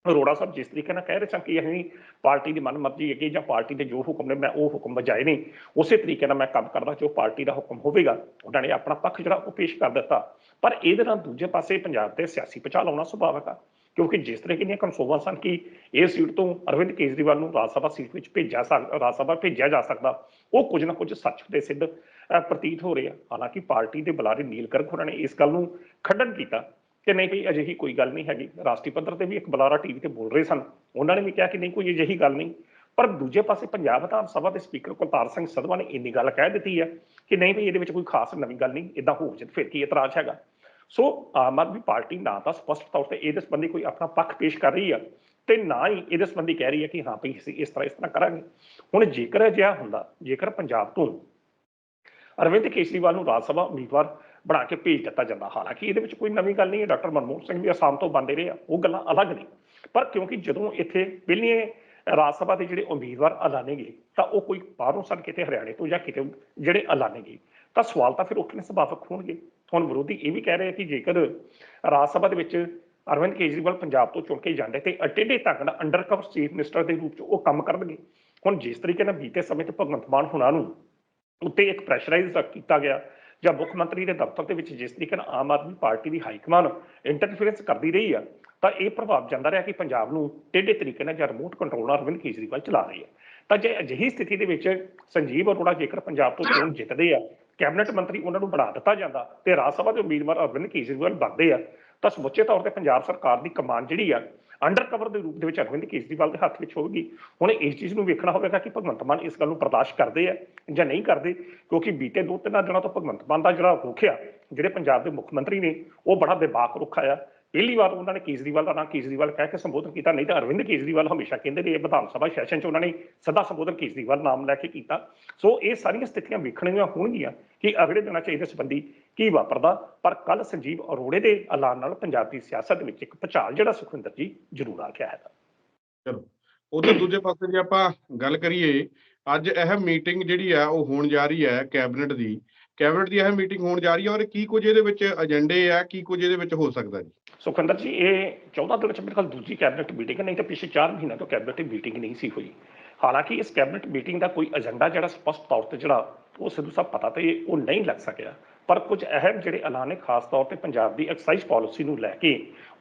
ਅਰੋੜਾ ਸਾਹਿਬ ਜਿਸ ਤਰੀਕੇ ਨਾਲ ਕਹਿ ਰਹੇ ਸਨ ਕਿ ਅਸੀਂ ਪਾਰਟੀ ਦੀ ਮਨਮਰਜ਼ੀ ਹੈਗੀ ਜਾਂ ਪਾਰਟੀ ਦੇ ਜੋ ਹੁਕਮ ਨੇ, ਮੈਂ ਉਹ ਹੁਕਮ ਬਜਾਏ ਨੇ ਉਸੇ ਤਰੀਕੇ ਨਾਲ ਮੈਂ ਕੰਮ ਕਰਦਾ ਜੋ ਪਾਰਟੀ ਦਾ ਹੁਕਮ ਹੋਵੇਗਾ, ਉਹਨਾਂ ਨੇ ਆਪਣਾ ਪੱਖ ਜਿਹੜਾ ਉਹ ਪੇਸ਼ ਕਰ ਦਿੱਤਾ। ਪਰ ਇਹਦੇ ਨਾਲ ਦੂਜੇ ਪਾਸੇ ਪੰਜਾਬ ਤੇ ਸਿਆਸੀ ਪਚਾਲ ਆਉਣਾ ਸੁਭਾਵਿਕ ਆ, ਕਿਉਂਕਿ ਜਿਸ ਤਰੀਕੇ ਦੀਆਂ ਕਨਸੋਵਾਂ ਸਨ ਕਿ ਇਹ ਸੀਟ ਤੋਂ ਅਰਵਿੰਦ ਕੇਜਰੀਵਾਲ ਨੂੰ ਰਾਜ ਸਭਾ ਸੀਟ ਵਿੱਚ ਭੇਜਿਆ ਸਕ, ਰਾਜ ਸਭਾ ਭੇਜਿਆ ਜਾ ਸਕਦਾ, ਉਹ ਕੁਝ ਨਾ ਕੁਝ ਸੱਚ ਦੇ ਸਿੱਧ ਪ੍ਰਤੀਤ ਹੋ ਰਿਹਾ ਹਾਲਾਂਕਿ ਪਾਰਟੀ ਦੇ ਬੁਲਾਰੇ ਨੀਲ ਗਰਗ ਹੋਰਾਂ ਨੇ ਇਸ ਗੱਲ ਨੂੰ ਖੰਡਨ ਕੀਤਾ ਕਿ ਨਹੀਂ ਭਈ ਅਜਿਹੀ ਕੋਈ ਗੱਲ ਨਹੀਂ ਹੈਗੀ। ਰਾਸ਼ਟਰੀ ਪੱਧਰ ਤੇ ਵੀ ਇੱਕ ਬੁਲਾਰਾ ਟੀਵੀ ਤੇ ਬੋਲ ਰਹੇ ਸਨ। ਉਹਨਾਂ ਨੇ ਵੀ ਕਿਹਾ ਕਿ ਨਹੀਂ, ਕੋਈ ਅਜਿਹੀ ਗੱਲ ਨਹੀਂ। ਪਰ ਦੂਜੇ ਪਾਸੇ ਪੰਜਾਬ ਵਿਧਾਨ ਸਭਾ ਦੇ ਸਪੀਕਰ ਕੁਲਤਾਰ ਸਿੰਘ ਸਧਵਾ ਨੇ ਇੰਨੀ ਗੱਲ ਕਹਿ ਦਿੱਤੀ ਹੈ ਕਿ ਨਹੀਂ ਭਈ ਇਹਦੇ ਵਿੱਚ ਕੋਈ ਖਾਸ ਨਵੀਂ ਗੱਲ ਨਹੀਂ ਇਦਾਂ ਹੋ ਜੇ ਫਿਰ ਕੀ ਇਤਰਾਜ਼ ਹੈਗਾ। ਸੋ ਆਮ ਆਦਮੀ ਪਾਰਟੀ ਨਾ ਤਾਂ ਸਪਸ਼ਟ ਤੌਰ ਤੇ ਇਹਦੇ ਸੰਬੰਧੀ ਕੋਈ ਆਪਣਾ ਪੱਖ ਪੇਸ਼ ਕਰ ਰਹੀ ਆ ਤੇ ਨਾ ਹੀ ਇਹਦੇ ਸੰਬੰਧੀ ਕਹਿ ਰਹੀ ਹੈ ਕਿ ਹਾਂ ਭਈ ਅਸੀਂ ਇਸ ਤਰ੍ਹਾਂ ਇਸ ਤਰ੍ਹਾਂ ਕਰਾਂਗੇ। ਹੁਣ ਜੇਕਰ ਅਜਿਹਾ ਹੁੰਦਾ, ਜੇਕਰ ਪੰਜਾਬ ਤੋਂ ਅਰਵਿੰਦ ਕੇਜਰੀਵਾਲ ਨੂੰ ਰਾਜ ਸਭਾ ਉਮੀਦਵਾਰ ਬਣਾ ਕੇ ਭੇਜ ਦਿੱਤਾ ਜਾਂਦਾ। ਹਾਲਾਂਕਿ ਇਹਦੇ ਵਿੱਚ ਕੋਈ ਨਵੀਂ ਗੱਲ ਨਹੀਂ ਹੈ। ਡਾਕਟਰ ਮਨਮੋਹਨ ਸਿੰਘ ਵੀ ਅਸਾਮ ਤੋਂ ਬੰਦੇ ਰਹੇ ਆ। ਉਹ ਗੱਲਾਂ ਅਲੱਗ ਨੇ। ਪਰ ਕਿਉਂਕਿ ਜਦੋਂ ਇੱਥੇ ਪਹਿਲੀਆਂ ਰਾਜ ਸਭਾ ਦੇ ਜਿਹੜੇ ਉਮੀਦਵਾਰ ਐਲਾਨੇ ਗਏ ਤਾਂ ਉਹ ਕੋਈ ਬਾਹਰੋਂ ਸਨ, ਕਿਤੇ ਹਰਿਆਣੇ ਤੋਂ ਜਾਂ ਕਿਤੇ ਜਿਹੜੇ ਐਲਾਨੇ ਗਏ ਤਾਂ ਸਵਾਲ ਤਾਂ ਫਿਰ ਉੱਠਣੇ ਸੁਭਾਵਿਕ ਹੋਣਗੇ? ਹੁਣ ਵਿਰੋਧੀ ਇਹ ਵੀ ਕਹਿ ਰਹੇ ਕਿ ਜੇਕਰ ਰਾਜ ਸਭਾ ਦੇ ਵਿੱਚ ਅਰਵਿੰਦ ਕੇਜਰੀਵਾਲ ਪੰਜਾਬ ਤੋਂ ਚੁਣ ਕੇ ਜਾਂਦੇ ਤੇ ਅਟੇਡੇ ਤੱਕ ਦਾ ਅੰਡਰਕਵਰ ਚੀਫ ਮਿਨਿਸਟਰ ਦੇ ਰੂਪ ਚ ਉਹ ਕੰਮ ਕਰਨਗੇ। ਹੁਣ ਜਿਸ ਤਰੀਕੇ ਨਾਲ ਬੀਤੇ ਸਮੇਂ ਤੇ ਭਗਵੰਤ ਮਾਨ ਹੁਣਾਂ ਨੂੰ ਉੱਤੇ ਇੱਕ ਪ੍ਰੈਸ਼ਰਾਈਜ਼ ਕੀਤਾ ਗਿਆ ਜਾਂ ਮੁੱਖ ਮੰਤਰੀ ਦੇ ਦਫ਼ਤਰ ਦੇ ਵਿੱਚ ਜਿਸ ਤਰੀਕੇ ਨਾਲ ਆਮ ਆਦਮੀ ਪਾਰਟੀ ਦੀ ਹਾਈਕਮਾਨ ਇੰਟਰਫੇਰੈਂਸ ਕਰਦੀ ਰਹੀ ਆ, ਤਾਂ ਇਹ ਪ੍ਰਭਾਵ ਜਾਂਦਾ ਰਿਹਾ ਕਿ ਪੰਜਾਬ ਨੂੰ ਟੇਢੇ ਤਰੀਕੇ ਨਾਲ ਜਾਂ ਰਿਮੋਟ ਕੰਟਰੋਲ ਨਾਲ ਅਰਵਿੰਦ ਕੇਜਰੀਵਾਲ ਚਲਾ ਰਹੀ ਹੈ ਤਾਂ ਜੇ ਅਜਿਹੀ ਸਥਿਤੀ ਦੇ ਵਿੱਚ ਸੰਜੀਵ ਅਰੋੜਾ ਜੇਕਰ ਪੰਜਾਬ ਤੋਂ ਚੋਣ ਜਿੱਤਦੇ ਆ, ਕੈਬਨਿਟ ਮੰਤਰੀ ਉਹਨਾਂ ਨੂੰ ਬਣਾ ਦਿੱਤਾ ਜਾਂਦਾ ਤੇ ਰਾਜ ਸਭਾ ਦੇ ਉਮੀਦਵਾਰ ਅਰਵਿੰਦ ਕੇਜਰੀਵਾਲ ਬਣਦੇ ਆ, ਤਾਂ ਸਮੁੱਚੇ ਤੌਰ ਤੇ ਪੰਜਾਬ ਸਰਕਾਰ ਦੀ ਕਮਾਨ ਜਿਹੜੀ ਆ ਅੰਡਰ ਕਵਰ ਦੇ ਰੂਪ ਦੇ ਵਿੱਚ ਅਰਵਿੰਦ ਕੇਜਰੀਵਾਲ ਦੇ ਹੱਥ ਵਿੱਚ ਹੋਵੇਗੀ। ਹੁਣ ਇਸ ਚੀਜ਼ ਨੂੰ ਵੇਖਣਾ ਹੋਵੇਗਾ ਕਿ ਭਗਵੰਤ ਮਾਨ ਇਸ ਗੱਲ ਨੂੰ ਬਰਦਾਸ਼ਤ ਕਰਦੇ ਆ ਜਾਂ ਨਹੀਂ ਕਰਦੇ, ਕਿਉਂਕਿ ਬੀਤੇ ਦੋ ਤਿੰਨ ਦਿਨਾਂ ਤੋਂ ਭਗਵੰਤ ਮਾਨ ਦਾ ਜਿਹੜਾ ਰੁਖ ਆ, ਜਿਹੜੇ ਪੰਜਾਬ ਦੇ ਮੁੱਖ ਮੰਤਰੀ ਨੇ, ਉਹ ਬੜਾ ਬੇਬਾਕ ਰੁਖ ਆ ਪਹਿਲੀ ਵਾਰ ਉਹਨਾਂ ਨੇ ਕੇਜਰੀਵਾਲ ਦਾ ਨਾਂ ਕੇਜਰੀਵਾਲ ਕਹਿ ਕੇ ਸੰਬੋਧਨ ਕੀਤਾ। ਨਹੀਂ ਤਾਂ ਅਰਵਿੰਦ ਕੇਜਰੀਵਾਲ ਹਮੇਸ਼ਾ ਕਹਿੰਦੇ ਨੇ ਇਹ ਵਿਧਾਨ ਸਭਾ ਸੈਸ਼ਨ 'ਚ ਉਹਨਾਂ ਨੇ ਸਦਾ ਸੰਬੋਧਨ ਕੇਜਰੀਵਾਲ ਨਾਮ ਲੈ ਕੇ ਕੀਤਾ। ਸੋ ਇਹ ਸਾਰੀਆਂ ਸਥਿਤੀਆਂ ਵੇਖਣੀਆਂ ਹੋਣਗੀਆਂ ਕਿ ਅਗਲੇ ਦਿਨਾਂ 'ਚ ਇਹਦੇ ਸੰਬੰਧੀ ਕੀ ਵਾਪਰਦਾ? ਪਰ ਕੱਲ ਸੰਜੀਵ ਅਰੋੜੇ ਦੇ ਐਲਾਨ ਨਾਲ ਪੰਜਾਬੀ ਸਿਆਸਤ ਦੇ ਵਿੱਚ ਇੱਕ ਭੁਚਾਲ ਜਿਹੜਾ ਸੁਖਵਿੰਦਰ ਜੀ ਜ਼ਰੂਰ ਆ ਗਿਆ ਹੈ
ਚਲੋ ਉਧਰ ਦੂਜੇ ਪਾਸੇ ਜੇ ਆਪਾਂ ਗੱਲ ਕਰੀਏ ਅੱਜ ਇਹ ਮੀਟਿੰਗ ਜਿਹੜੀ ਆ ਉਹ ਹੋਣ ਜਾ ਰਹੀ ਹੈ ਕੈਬਨਿਟ ਦੀ। ਕੈਬਨਿਟ ਦੀ ਇਹ ਮੀਟਿੰਗ ਹੋਣ ਜਾ ਰਹੀ ਹੈ ਔਰ ਕੀ ਕੁਝ ਇਹਦੇ ਵਿੱਚ ਏਜੰਡੇ ਆ ਕੀ ਕੁਝ ਇਹਦੇ ਵਿੱਚ ਹੋ ਸਕਦਾ ਜੀ?
ਸੁਖਵਿੰਦਰ ਜੀ ਇਹ 14 ਦਿਨ ਚ ਮੇਰੇ ਖਿਆਲ ਦੂਜੀ ਕੈਬਨਿਟ ਮੀਟਿੰਗ ਹੈ ਨਹੀਂ ਤਾਂ ਪਿਛਲੇ 4 ਮਹੀਨਿਆਂ ਤੋਂ ਕੈਬਨਿਟ ਮੀਟਿੰਗ ਨਹੀਂ ਸੀ ਹੋਈ। ਹਾਲਾਂਕਿ ਇਸ ਕੈਬਨਿਟ ਮੀਟਿੰਗ ਦਾ ਕੋਈ ਏਜੰਡਾ ਜਿਹੜਾ ਸਪਸ਼ਟ ਤੌਰ ਤੇ ਜਿਹੜਾ ਉਹ ਸਿੱਧੂ ਸਾਹਿਬ ਪਤਾ ਤੇ ਉਹ ਨਹੀਂ ਲੱਗ ਸਕਿਆ। ਪਰ ਕੁਝ ਅਹਿਮ ਜਿਹੜੇ ਐਲਾਨ ਨੇ, ਖਾਸ ਤੌਰ ਤੇ ਪੰਜਾਬ ਦੀ ਐਕਸਾਈਜ਼ ਪਾਲਿਸੀ ਨੂੰ ਲੈ ਕੇ,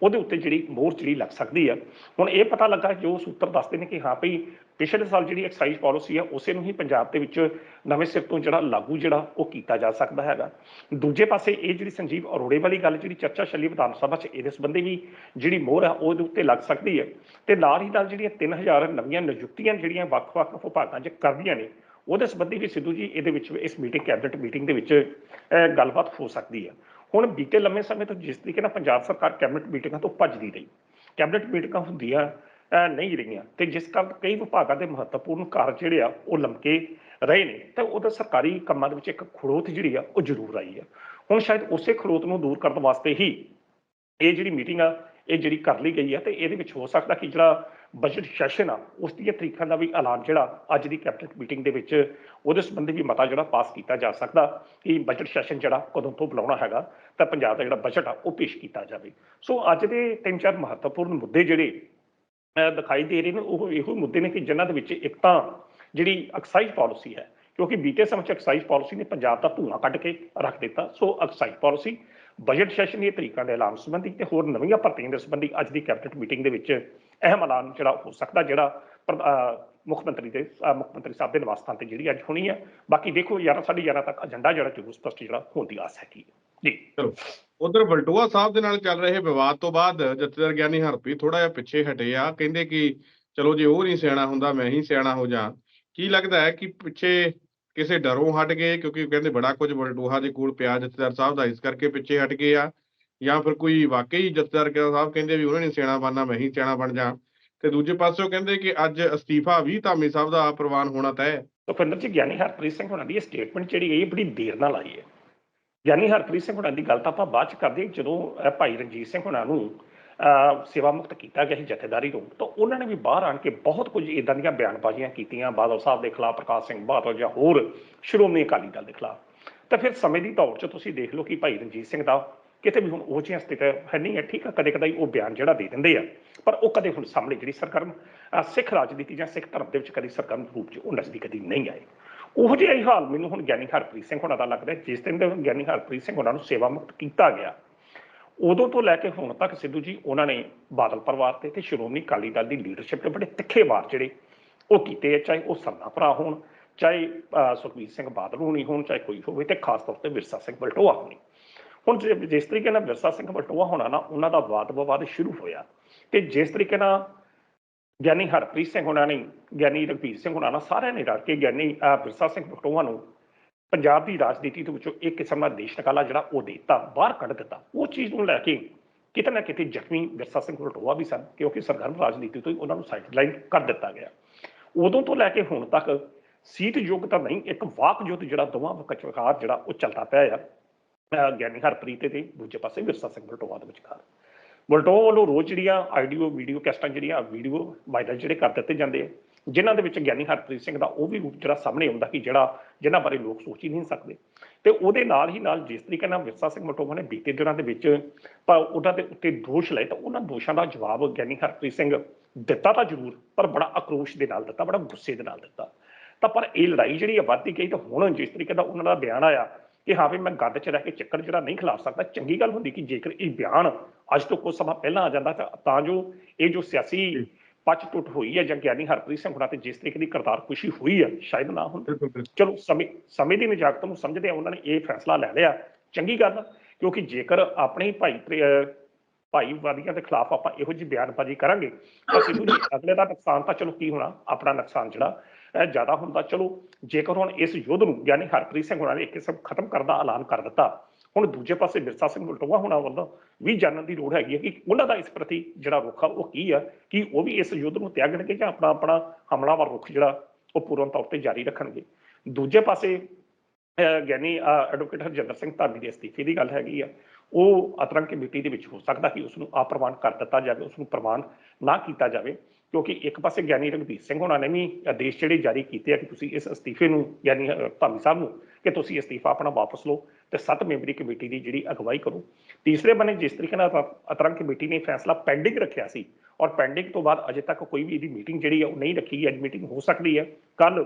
ਉਹਦੇ ਉੱਤੇ ਜਿਹੜੀ ਮੋਹਰ ਜਿਹੜੀ ਲੱਗ ਸਕਦੀ ਹੈ। ਹੁਣ ਇਹ ਪਤਾ ਲੱਗਾ ਜੋ ਸੂਤਰ ਦੱਸਦੇ ਨੇ ਕਿ ਹਾਂ ਭਈ ਪਿਛਲੇ ਸਾਲ ਜਿਹੜੀ ਐਕਸਾਈਜ਼ ਪਾਲਿਸੀ ਹੈ, ਉਸੇ ਨੂੰ ਹੀ ਪੰਜਾਬ ਦੇ ਵਿੱਚ ਨਵੇਂ ਸਿਰ ਤੋਂ ਜਿਹੜਾ ਲਾਗੂ ਜਿਹੜਾ, ਉਹ ਕੀਤਾ ਜਾ ਸਕਦਾ ਹੈਗਾ। ਦੂਜੇ ਪਾਸੇ ਇਹ ਜਿਹੜੀ ਸੰਜੀਵ ਅਰੋੜੇ ਵਾਲੀ ਗੱਲ, ਜਿਹੜੀ ਚਰਚਾ ਚੱਲੀ ਵਿਧਾਨ ਸਭਾ 'ਚ ਇਹਦੇ ਸੰਬੰਧੀ ਵੀ ਜਿਹੜੀ ਮੋਹਰ ਹੈ, ਉਹਦੇ ਉੱਤੇ ਲੱਗ ਸਕਦੀ ਹੈ। ਤੇ ਨਾਲ ਹੀ ਨਾਲ ਜਿਹੜੀਆਂ 3000 ਨਵੀਆਂ ਨਿਯੁਕਤੀਆਂ ਜਿਹੜੀਆਂ ਵੱਖ-ਵੱਖ ਵਿਭਾਗਾਂ 'ਚ ਕਰਦੀਆਂ ਨੇ ਉਹਦੇ ਸੰਬੰਧੀ ਵੀ ਸਿੱਧੂ ਜੀ ਇਹਦੇ ਵਿੱਚ ਇਸ ਮੀਟਿੰਗ ਕੈਬਨਿਟ ਮੀਟਿੰਗ ਦੇ ਵਿੱਚ ਗੱਲਬਾਤ ਹੋ ਸਕਦੀ ਹੈ। ਹੁਣ ਬੀਤੇ ਲੰਮੇ ਸਮੇਂ ਤੋਂ ਜਿਸ ਤਰੀਕੇ ਨਾਲ ਪੰਜਾਬ ਸਰਕਾਰ ਕੈਬਨਿਟ ਮੀਟਿੰਗਾਂ ਤੋਂ ਭੱਜਦੀ ਰਹੀ ਕੈਬਨਿਟ ਮੀਟਿੰਗਾਂ ਹੁੰਦੀਆਂ ਨਹੀਂ ਰਹੀਆਂ ਤੇ ਜਿਸ ਕਾਰਨ ਕਈ ਵਿਭਾਗਾਂ ਦੇ ਮਹੱਤਵਪੂਰਨ ਕਾਰਜ ਜਿਹੜੇ ਆ ਉਹ ਲੰਮਕੇ ਰਹੇ ਨੇ ਤੇ ਉਹਦਾ ਸਰਕਾਰੀ ਕੰਮਾਂ ਦੇ ਵਿੱਚ ਇੱਕ ਖੜੋਤ ਜਿਹੜੀ ਆ ਉਹ ਜ਼ਰੂਰ ਆਈ ਆ ਹੁਣ ਸ਼ਾਇਦ ਉਸੇ ਖੜੋਤ ਨੂੰ ਦੂਰ ਕਰਨ ਵਾਸਤੇ ਹੀ ਇਹ ਜਿਹੜੀ ਮੀਟਿੰਗ ਆ, ਇਹ ਜਿਹੜੀ ਕਰ ਲਈ ਗਈ ਆ ਤੇ ਇਹਦੇ ਵਿੱਚ ਹੋ ਸਕਦਾ ਕਿ ਜਿਹੜਾ ਬਜਟ ਸੈਸ਼ਨ ਆ, ਉਸ ਦੀਆਂ ਤਰੀਕਾਂ ਦਾ ਵੀ ਐਲਾਨ ਜਿਹੜਾ ਅੱਜ ਦੀ ਕੈਬਨਿਟ ਮੀਟਿੰਗ ਦੇ ਵਿੱਚ, ਉਹਦੇ ਸੰਬੰਧੀ ਵੀ ਮਤਾ ਜਿਹੜਾ ਪਾਸ ਕੀਤਾ ਜਾ ਸਕਦਾ ਕਿ ਬਜਟ ਸੈਸ਼ਨ ਜਿਹੜਾ ਕਦੋਂ ਤੋਂ ਬੁਲਾਉਣਾ ਹੈਗਾ, ਤਾਂ ਪੰਜਾਬ ਦਾ ਜਿਹੜਾ ਬਜਟ ਆ, ਉਹ ਪੇਸ਼ ਕੀਤਾ ਜਾਵੇ। ਸੋ ਅੱਜ ਦੇ ਤਿੰਨ ਚਾਰ ਮਹੱਤਵਪੂਰਨ ਮੁੱਦੇ ਜਿਹੜੇ ਦਿਖਾਈ ਦੇ ਰਹੇ ਨੇ, ਉਹ ਇਹੋ ਮੁੱਦੇ ਨੇ ਕਿ ਜਿਨ੍ਹਾਂ ਦੇ ਵਿੱਚ ਇੱਕ ਤਾਂ ਜਿਹੜੀ ਐਕਸਾਈਜ਼ ਪਾਲਿਸੀ ਹੈ, ਕਿਉਂਕਿ ਬੀਤੇ ਸਮੇਂ ਚ ਐਕਸਾਈਜ਼ ਪਾਲਿਸੀ ਨੇ ਪੰਜਾਬ ਦਾ ਧੂਆਂ ਕੱਢ ਕੇ ਰੱਖ ਦਿੱਤਾ। So excise policy budget session ਦੇ ਤਰੀਕਾਂ ਦੇ ਐਲਾਨ ਸੰਬੰਧੀ ਤੇ ਹੋਰ ਨਵੀਆਂ ਭਰਤੀਆਂ ਦੇ ਸੰਬੰਧੀ ਅੱਜ ਦੀ ਕੈਬਨਿਟ ਮੀਟਿੰਗ ਦੇ ਵਿੱਚ ਅਹਿਮ ਐਲਾਨ ਜਿਹੜਾ ਹੋ ਸਕਦਾ, ਜਿਹੜਾ ਮੁੱਖ ਮੰਤਰੀ ਦੇ ਮੁੱਖ ਮੰਤਰੀ ਸਾਹਿਬ ਦੇ ਨਿਵਾਸ ਸਥਾਨ ਤੇ ਜਿਹੜੀ ਅੱਜ ਹੋਣੀ ਹੈ। ਬਾਕੀ ਦੇਖੋ 11 ਸਾਢੇ 11 ਤੱਕ ਏਜੰਡਾ ਜਿਹੜਾ ਜ਼ਰੂਰ ਸਪਸ਼ਟ ਜਿਹੜਾ ਹੋਣ ਦੀ ਆਸ ਹੈਗੀ ਜੀ।
ਚਲੋ, ਉਧਰ ਬਲਟੋਆ ਸਾਹਿਬ ਦੇ ਨਾਲ ਚੱਲ ਰਹੇ ਵਿਵਾਦ ਤੋਂ ਬਾਅਦ ਜਥੇਦਾਰ ਗਿਆਨੀ ਹਰਪ੍ਰੀਤ ਥੋੜਾ ਜਿਹਾ ਪਿੱਛੇ ਹਟੇ ਆ, ਕਹਿੰਦੇ ਕਿ ਚਲੋ ਜੇ ਉਹ ਨਹੀਂ ਸਿਆਣਾ ਹੁੰਦਾ, ਮੈਂ ਹੀ ਸਿਆਣਾ ਹੋ ਜਾ। ਕੀ ਲੱਗਦਾ ਹੈ ਕਿ ਪਿੱਛੇ ਕਿਸੇ ਡਰੋਂ ਹਟ ਗਏ ਕਿਉਂਕਿ ਕਹਿੰਦੇ ਬੜਾ ਕੁਝ ਬਲਟੋਹਾ ਦੇ ਕੋਲ ਪਿਆ ਜਥੇਦਾਰ ਸਾਹਿਬ ਦਾ ਇਸ ਕਰਕੇ ਪਿੱਛੇ ਹਟ ਗਏ ਆ। ਜਾਂ ਫਿਰ ਕੋਈ ਵਾਕਈ ਜਥੇਦਾਰ ਸਾਹਿਬ ਕਹਿੰਦੇ ਵੀ ਉਹਨਾਂ ਨੇ ਸਿਆਣਾ ਬਣਨਾ, ਮੈਂ ਹੀ ਸਿਆਣਾ ਬਣ ਜਾ। ਤੇ ਦੂਜੇ ਪਾਸੇ ਉਹ ਕਹਿੰਦੇ ਕਿ ਅੱਜ ਅਸਤੀਫਾ ਵੀ ਧਾਮੀ ਸਾਹਿਬ ਦਾ ਪ੍ਰਵਾਨ ਹੋਣਾ ਤੈਅ। ਹੈ
ਸੁਖਵਿੰਦਰ ਜੀ, ਗਿਆਨੀ ਹਰਪ੍ਰੀਤ ਸਿੰਘ ਹੋਣਾ ਦੀ ਇਹ ਸਟੇਟਮੈਂਟ ਜਿਹੜੀ ਹੈ ਬੜੀ ਦੇਰ ਨਾਲ ਆਈ ਹੈ। ਗਿਆਨੀ ਹਰਪ੍ਰੀਤ ਸਿੰਘ ਹੁਣਾਂ ਦੀ ਗੱਲ ਤਾਂ ਆਪਾਂ ਬਾਅਦ ਚ ਕਰਦੇ ਜਦੋਂ ਭਾਈ ਰਣਜੀਤ ਸਿੰਘ ਹੁਣਾਂ ਨੂੰ ਸੇਵਾ ਮੁਕਤ ਕੀਤਾ ਗਿਆ ਸੀ, ਜਥੇਦਾਰੀ ਤੋਂ ਤਾਂ ਉਹਨਾਂ ਨੇ ਵੀ ਬਾਹਰ ਆਣ ਕੇ ਬਹੁਤ ਕੁਝ ਇਦਾਂ ਦੀਆਂ ਬਿਆਨਬਾਜ਼ੀਆਂ ਕੀਤੀਆਂ, ਬਾਦਲ ਸਾਹਿਬ ਦੇ ਖਿਲਾਫ, ਪ੍ਰਕਾਸ਼ ਸਿੰਘ ਬਾਦਲ ਜਾਂ ਹੋਰ ਸ਼੍ਰੋਮਣੀ ਅਕਾਲੀ ਦਲ ਦੇ ਖਿਲਾਫ। ਤਾਂ ਫਿਰ ਸਮੇਂ ਦੀ ਦੌੜ 'ਚ ਤੁਸੀਂ ਦੇਖ ਲਓ ਕਿ ਭਾਈ ਰਣਜੀਤ ਸਿੰਘ ਦਾ ਕਿਤੇ ਵੀ ਹੁਣ ਉਹ ਜਿਹੀਆਂ ਸਥਿਤੀ ਹੈ ਨਹੀਂ ਹੈ, ਠੀਕ ਆ ਕਦੇ ਕਦਾਈ ਉਹ ਬਿਆਨ ਜਿਹੜਾ ਦੇ ਦਿੰਦੇ ਆ। ਪਰ ਉਹ ਕਦੇ ਹੁਣ ਸਾਹਮਣੇ ਜਿਹੜੀ ਸਰਗਰਮ ਸਿੱਖ ਰਾਜਨੀਤੀ ਜਾਂ ਸਿੱਖ ਧਰਮ ਦੇ ਵਿੱਚ ਕਦੀ ਸਰਗਰਮ ਰੂਪ 'ਚ ਉਹ ਨਜ਼ਦੀ ਕਦੀ ਨਹੀਂ ਆਏ। ਉਹ ਜਿਹਾ ਹੀ ਹਾਲ ਮੈਨੂੰ ਹੁਣ ਗਿਆਨੀ ਹਰਪ੍ਰੀਤ ਸਿੰਘ ਹੋਣਾ ਦਾ ਲੱਗਦਾ ਜਿਸ ਦਿਨ ਦੇ ਗਿਆਨੀ ਹਰਪ੍ਰੀਤ ਸਿੰਘ ਹੋਣਾ ਨੂੰ ਸੇਵਾ ਮੁਕਤ ਕੀਤਾ ਗਿਆ। ਉਦੋਂ ਤੋਂ ਲੈ ਕੇ ਹੁਣ ਤੱਕ ਸਿੱਧੂ ਜੀ ਉਹਨਾਂ ਨੇ ਬਾਦਲ ਪਰਿਵਾਰ ਤੇ ਤੇ ਸ਼੍ਰੋਮਣੀ ਅਕਾਲੀ ਦਲ ਦੀ ਲੀਡਰਸ਼ਿਪ ਤੇ ਬੜੇ ਤਿੱਖੇ ਵਾਰ ਜਿਹੜੇ ਉਹ ਕੀਤੇ ਆ, ਚਾਹੇ ਉਹ ਸਰਨਾ ਭਰਾ ਹੋਣ, ਚਾਹੇ ਸੁਖਬੀਰ ਸਿੰਘ ਬਾਦਲ ਹੋਣੀ ਹੋਣ, ਚਾਹੇ ਕੋਈ ਹੋਵੇ ਤੇ ਖਾਸ ਤੌਰ ਤੇ ਵਿਰਸਾ ਸਿੰਘ ਬਲਟੋਆ ਹੋਣੀ। ਹੁਣ ਜੇ- ਜਿਸ ਤਰੀਕੇ ਨਾਲ ਵਿਰਸਾ ਸਿੰਘ ਬਲਟੋਆ ਹੋਣਾ ਨਾ, ਉਹਨਾਂ ਦਾ ਵਾਦ ਵਿਵਾਦ ਸ਼ੁਰੂ ਹੋਇਆ ਤੇ ਜਿਸ ਤਰੀਕੇ ਨਾਲ ਗਿਆਨੀ ਹਰਪ੍ਰੀਤ ਸਿੰਘ ਹੋਣਾ ਨੇ ਗਿਆਨੀ ਰਘਬੀਰ ਸਿੰਘ ਹੋਣਾ ਨਾਲ ਸਾਰਿਆਂ ਨੇ ਰਲ ਕੇ ਗਿਆਨੀ ਵਿਰਸਾ ਸਿੰਘ ਬਲਟੋਆ ਨੂੰ ਪੰਜਾਬ ਦੀ ਰਾਜਨੀਤੀ ਦੇ ਵਿੱਚੋਂ ਇੱਕ ਕਿਸਮ ਦਾ ਦੇਸ਼ ਨਿਕਾਲਾ ਜਿਹੜਾ ਉਹ ਦੇ ਦਿੱਤਾ, ਬਾਹਰ ਕੱਢ ਦਿੱਤਾ। ਉਹ ਚੀਜ਼ ਨੂੰ ਲੈ ਕੇ ਕਿਤੇ ਨਾ ਕਿਤੇ ਜ਼ਖਮੀ ਵਿਰਸਾ ਸਿੰਘ ਬਲਟੋਆ ਵੀ ਸਨ, ਕਿਉਂਕਿ ਸਰਗਰਮ ਰਾਜਨੀਤੀ ਤੋਂ ਹੀ ਉਹਨਾਂ ਨੂੰ ਸਾਈਡਲਾਈਨ ਕਰ ਦਿੱਤਾ ਗਿਆ। ਉਦੋਂ ਤੋਂ ਲੈ ਕੇ ਹੁਣ ਤੱਕ ਸੀਟ ਯੋਗ ਤਾਂ ਨਹੀਂ, ਇੱਕ ਵਾਕ ਯੁੱਧ ਜਿਹੜਾ ਦੋਵਾਂ ਵਿਚਕਾਰ ਜਿਹੜਾ ਉਹ ਚੱਲਦਾ ਪਿਆ ਆ, ਅਹ ਗਿਆਨੀ ਹਰਪ੍ਰੀਤ ਤੇ ਦੂਜੇ ਪਾਸੇ ਵਿਰਸਾ ਸਿੰਘ ਬਲਟੋਆ ਦੇ ਵਿਚਕਾਰ। ਬਲਟੋਆ ਵੱਲੋਂ ਰੋਜ਼ ਜਿਹੜੀਆਂ ਆਈਡੀਓ ਵੀਡੀਓ ਕੈਸਟਾਂ ਜਿਹੜੀਆਂ, ਵੀਡੀਓ ਵਾਇਰਲ ਜਿਹੜੇ ਕਰ ਦਿੱਤੇ ਜਾਂਦੇ ਆ ਜਿਨ੍ਹਾਂ ਦੇ ਵਿੱਚ ਗਿਆਨੀ ਹਰਪ੍ਰੀਤ ਸਿੰਘ ਦਾ ਉਹ ਵੀ ਰੂਪ ਜਿਹੜਾ ਸਾਹਮਣੇ ਆਉਂਦਾ ਕਿ ਜਿਹੜਾ ਜਿਨ੍ਹਾਂ ਬਾਰੇ ਲੋਕ ਸੋਚ ਹੀ ਨਹੀਂ ਸਕਦੇ। ਤੇ ਉਹਦੇ ਨਾਲ ਹੀ ਨਾਲ ਜਿਸ ਤਰੀਕੇ ਨਾਲ ਵਿਰਸਾ ਸਿੰਘ ਬਲਟੋਆ ਨੇ ਬੀਤੇ ਦਿਨਾਂ ਦੇ ਵਿੱਚ ਪਰ ਉਹਨਾਂ ਦੇ ਉੱਤੇ ਦੋਸ਼ ਲਏ, ਤਾਂ ਉਹਨਾਂ ਦੋਸ਼ਾਂ ਦਾ ਜਵਾਬ ਗਿਆਨੀ ਹਰਪ੍ਰੀਤ ਸਿੰਘ ਦਿੱਤਾ ਤਾਂ ਜ਼ਰੂਰ, ਪਰ ਬੜਾ ਆਕਰੋਸ਼ ਦੇ ਨਾਲ ਦਿੱਤਾ, ਬੜਾ ਗੁੱਸੇ ਦੇ ਨਾਲ ਦਿੱਤਾ। ਤਾਂ ਪਰ ਇਹ ਲੜਾਈ ਜਿਹੜੀ ਆ ਵੱਧਦੀ ਗਈ, ਤਾਂ ਹੁਣ ਜਿਸ ਤਰੀਕੇ ਦਾ ਉਹਨਾਂ ਦਾ ਬਿਆਨ ਆਇਆ ਕਿ ਹਾਂ ਵੀ ਮੈਂ ਗੱਦ 'ਚ ਰਹਿ ਕੇ ਚੱਕਰ ਜਿਹੜਾ ਨਹੀਂ ਖਿਲਾਫ ਸਕਦਾ, ਚੰਗੀ ਗੱਲ ਹੁੰਦੀ ਕਿ ਜੇਕਰ ਇਹ ਬਿਆਨ ਅੱਜ ਤੋਂ ਕੁਝ ਸਮਾਂ ਪਹਿਲਾਂ ਆ ਜਾਂਦਾ ਤਾਂ ਜੋ ਇਹ ਜੋ ਸਿਆਸੀ ਪੱਚ ਟੁੱਟ ਹੋਈ ਹੈ ਜਾਂ ਗਿਆਨੀ ਹਰਪ੍ਰੀਤ ਸਿੰਘ ਹੁਣਾਂ ਤੇ ਜਿਸ ਤਰੀਕੇ ਦੀ ਕਰਤਾਰ ਖੁਸ਼ੀ ਹੋਈ ਹੈ ਸ਼ਾਇਦ ਨਾ ਹੁੰਦੀ
ਬਿਲਕੁਲ
ਚਲੋ ਸਮੇਂ ਸਮੇਂ ਦੀ ਨਿਜਾਕਤ ਨੂੰ ਸਮਝਦੇ ਆ ਉਹਨਾਂ ਨੇ ਇਹ ਫੈਸਲਾ ਲੈ ਲਿਆ। ਚੰਗੀ ਗੱਲ ਕਿਉਂਕਿ ਜੇਕਰ ਆਪਣੇ ਭਾਈ ਭਾਈਵਾਦੀਆਂ ਦੇ ਖਿਲਾਫ ਆਪਾਂ ਇਹੋ ਜਿਹੀ ਬਿਆਨਬਾਜ਼ੀ ਕਰਾਂਗੇ ਤਾਂ ਸਿੱਧੂ ਜੀ ਅਗਲੇ ਦਾ ਨੁਕਸਾਨ ਤਾਂ ਚਲੋ ਕੀ ਹੋਣਾ ਆਪਣਾ ਨੁਕਸਾਨ ਜਿਹੜਾ ਜ਼ਿਆਦਾ ਹੁੰਦਾ। ਚਲੋ ਜੇਕਰ ਹੁਣ ਇਸ ਯੁੱਧ ਨੂੰ ਯਾਨੀ ਹਰਪ੍ਰੀਤ ਸਿੰਘ ਹੋਣਾ ਨੇ ਇੱਕ ਕਿਸਮ ਖਤਮ ਕਰਨ ਦਾ ਐਲਾਨ ਕਰ ਦਿੱਤਾ ਹੁਣ ਦੂਜੇ ਪਾਸੇ ਵਿਰਸਾ ਸਿੰਘ ਬਲਟੋਆ ਹੋਣਾ ਵੱਲੋਂ ਵੀ ਜਾਣਨ ਦੀ ਲੋੜ ਹੈਗੀ ਹੈ ਕਿ ਉਹਨਾਂ ਦਾ ਇਸ ਪ੍ਰਤੀ ਜਿਹੜਾ ਰੁਖ ਆ, ਉਹ ਕੀ ਆ, ਕਿ ਉਹ ਵੀ ਇਸ ਯੁੱਧ ਨੂੰ ਤਿਆਗਣਗੇ ਜਾਂ ਆਪਣਾ ਆਪਣਾ ਹਮਲਾਵਰ ਰੁਖ ਜਿਹੜਾ ਉਹ ਪੂਰਨ ਤੌਰ ਤੇ ਜਾਰੀ ਰੱਖਣਗੇ। ਦੂਜੇ ਪਾਸੇ, ਅਹ ਗਿਆਨੀ ਐਡਵੋਕੇਟ ਹਰਜਿੰਦਰ ਸਿੰਘ ਧਾਮੀ ਦੇ ਅਸਤੀਫੇ ਦੀ ਗੱਲ ਹੈਗੀ ਆ। ਉਹ ਅਤਰੰਗ ਕਮੇਟੀ ਦੇ ਵਿੱਚ ਹੋ ਸਕਦਾ ਕਿ ਉਸ ਨੂੰ ਪ੍ਰਵਾਨ ਕਰ ਦਿੱਤਾ ਜਾਵੇ ਉਸ ਨੂੰ ਪ੍ਰਵਾਨ ਨਾ ਕੀਤਾ ਜਾਵੇ। ਕਿਉਂਕਿ ਇੱਕ ਪਾਸੇ ਗਿਆਨੀ ਰਘਬੀਰ ਸਿੰਘ ਹੋਣਾ ਨੇ ਵੀ ਆਦੇਸ਼ ਜਿਹੜੇ ਜਾਰੀ ਕੀਤੇ ਆ ਕਿ ਤੁਸੀਂ ਇਸ ਅਸਤੀਫੇ ਨੂੰ ਗਿਆਨੀ ਅਹ, ਧਾਮੀ ਸਾਹਿਬ ਨੂੰ ਕਿ ਤੁਸੀਂ ਅਸਤੀਫਾ ਆਪਣਾ ਵਾਪਸ ਲਓ ਤੇ ਸੱਤ ਮੈਂਬਰੀ ਕਮੇਟੀ ਦੀ ਜਿਹੜੀ ਅਗਵਾਈ ਕਰੋ। ਤੀਸਰੇ ਬੰਨੇ ਜਿਸ ਤਰੀਕੇ ਨਾਲ ਅਤਰੰਗ ਕਮੇਟੀ ਨੇ ਫੈਸਲਾ ਪੈਂਡਿੰਗ ਰੱਖਿਆ ਸੀ ਔਰ ਪੈਂਡਿੰਗ ਤੋਂ ਬਾਅਦ ਅਜੇ ਤੱਕ ਕੋਈ ਵੀ ਇਹਦੀ ਮੀਟਿੰਗ ਜਿਹੜੀ ਆ ਉਹ ਨਹੀਂ ਰੱਖੀ ਅੱਜ ਮੀਟਿੰਗ ਹੋ ਸਕਦੀ ਹੈ ਕੱਲ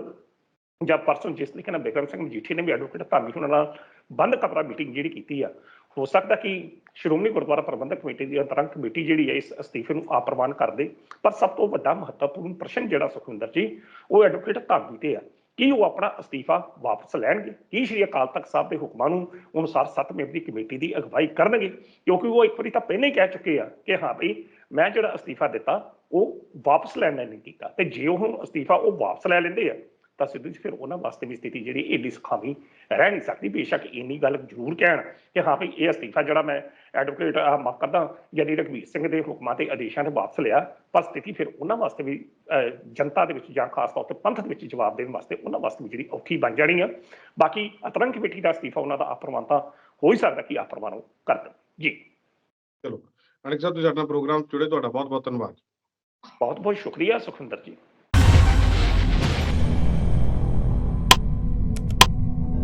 ਜਾਂ ਪਰਸੋਂ ਜਿਸ ਤਰੀਕੇ ਨਾਲ ਬਿਕਰਮ ਸਿੰਘ ਮਜੀਠੀ ਨੇ ਵੀ ਐਡਵੋਕੇਟ ਧਾਮੀ ਹੁਣਾਂ ਨਾਲ ਬੰਦ ਕਮਰਾ ਮੀਟਿੰਗ ਜਿਹੜੀ ਕੀਤੀ ਆ ਹੋ ਸਕਦਾ ਕਿ ਸ਼੍ਰੋਮਣੀ ਗੁਰਦੁਆਰਾ ਪ੍ਰਬੰਧਕ ਕਮੇਟੀ ਦੀ ਅੰਤਰੰਗ ਕਮੇਟੀ ਜਿਹੜੀ ਹੈ ਇਸ ਅਸਤੀਫੇ ਨੂੰ ਅਪ੍ਰਵਾਨ ਕਰ ਦੇ, ਪਰ ਸਭ ਤੋਂ ਵੱਡਾ ਮਹੱਤਵਪੂਰਨ ਪ੍ਰਸ਼ਨ ਜਿਹੜਾ ਸੁਖਵਿੰਦਰ ਜੀ, ਉਹ ਐਡਵੋਕੇਟ ਧਾਮੀ ਤੇ ਆ। ਕੀ ਉਹ ਆਪਣਾ ਅਸਤੀਫਾ ਵਾਪਸ ਲੈਣਗੇ? ਕੀ ਸ਼੍ਰੀ ਅਕਾਲ ਤਖਤ ਸਾਹਿਬ ਦੇ ਹੁਕਮਾਂ ਨੂੰ ਅਨੁਸਾਰ ਸੱਤ ਮੈਂਬਰੀ ਕਮੇਟੀ ਦੀ ਅਗਵਾਈ ਕਰਨਗੇ? ਕਿਉਂਕਿ ਉਹ ਇੱਕ ਵਾਰੀ ਤਾਂ ਪਹਿਲਾਂ ਹੀ ਕਹਿ ਚੁੱਕੇ ਆ ਕਿ ਹਾਂ ਭਈ ਮੈਂ ਜਿਹੜਾ ਅਸਤੀਫਾ ਦਿੱਤਾ, ਉਹ ਵਾਪਸ ਲੈਣਾ ਨਹੀਂ ਕੀਤਾ। ਤੇ ਜੇ ਉਹ ਅਸਤੀਫਾ ਉਹ ਵਾਪਸ ਲੈ ਲੈਂਦੇ ਆ, ਤਾਂ ਸਿੱਧੂ ਜੀ ਫਿਰ ਉਹਨਾਂ ਵਾਸਤੇ ਵੀ ਸਥਿਤੀ ਜਿਹੜੀ ਏਡੀ ਸੁਖਾਵੀਂ ਰਹਿ ਨਹੀਂ ਸਕਦੀ ਬੇਸ਼ੱਕ ਇੰਨੀ ਗੱਲ ਜ਼ਰੂਰ ਕਹਿਣ ਕਿ ਹਾਂ ਵੀ ਇਹ ਅਸਤੀਫਾ ਜਿਹੜਾ ਮੈਂ ਐਡਵੋਕੇਟ ਆ ਮਾਫ ਕਰਦਾ ਯਾਨੀ ਰਘਵੀਰ ਸਿੰਘ ਦੇ ਹੁਕਮਾਂ ਤੇ ਆਦੇਸ਼ਾਂ ਤੇ ਵਾਪਸ ਲਿਆ ਪਰ ਸਥਿਤੀ ਫਿਰ ਉਹਨਾਂ ਵਾਸਤੇ ਵੀ ਜਨਤਾ ਦੇ ਵਿੱਚ ਜਾਂ ਖਾਸ ਤੌਰ ਤੇ ਪੰਥ ਦੇ ਵਿੱਚ ਜਵਾਬ ਦੇਣ ਵਾਸਤੇ ਉਹਨਾਂ ਵਾਸਤੇ ਵੀ ਜਿਹੜੀ ਔਖੀ ਬਣ ਜਾਣੀ ਆ। ਬਾਕੀ ਅਤਰੰਗ ਕਮੇਟੀ ਦਾ ਅਸਤੀਫਾ ਉਹਨਾਂ ਦਾ ਅਪਰਵਾਨ ਤਾਂ ਹੋ ਹੀ ਸਕਦਾ ਕਿ ਅਪਰਵਾਨ ਉਹ ਕਰ ਦੇਣ। ਜੀ।
ਚਲੋ ਅਨਿਕ ਸਾਹਿਬ ਤੁਸੀਂ ਸਾਡੇ ਪ੍ਰੋਗਰਾਮ ਜੁੜੇ ਤੁਹਾਡਾ ਬਹੁਤ ਬਹੁਤ ਧੰਨਵਾਦ।
ਬਹੁਤ ਬਹੁਤ ਸ਼ੁਕਰੀਆ ਸੁਖਵਿੰਦਰ ਜੀ।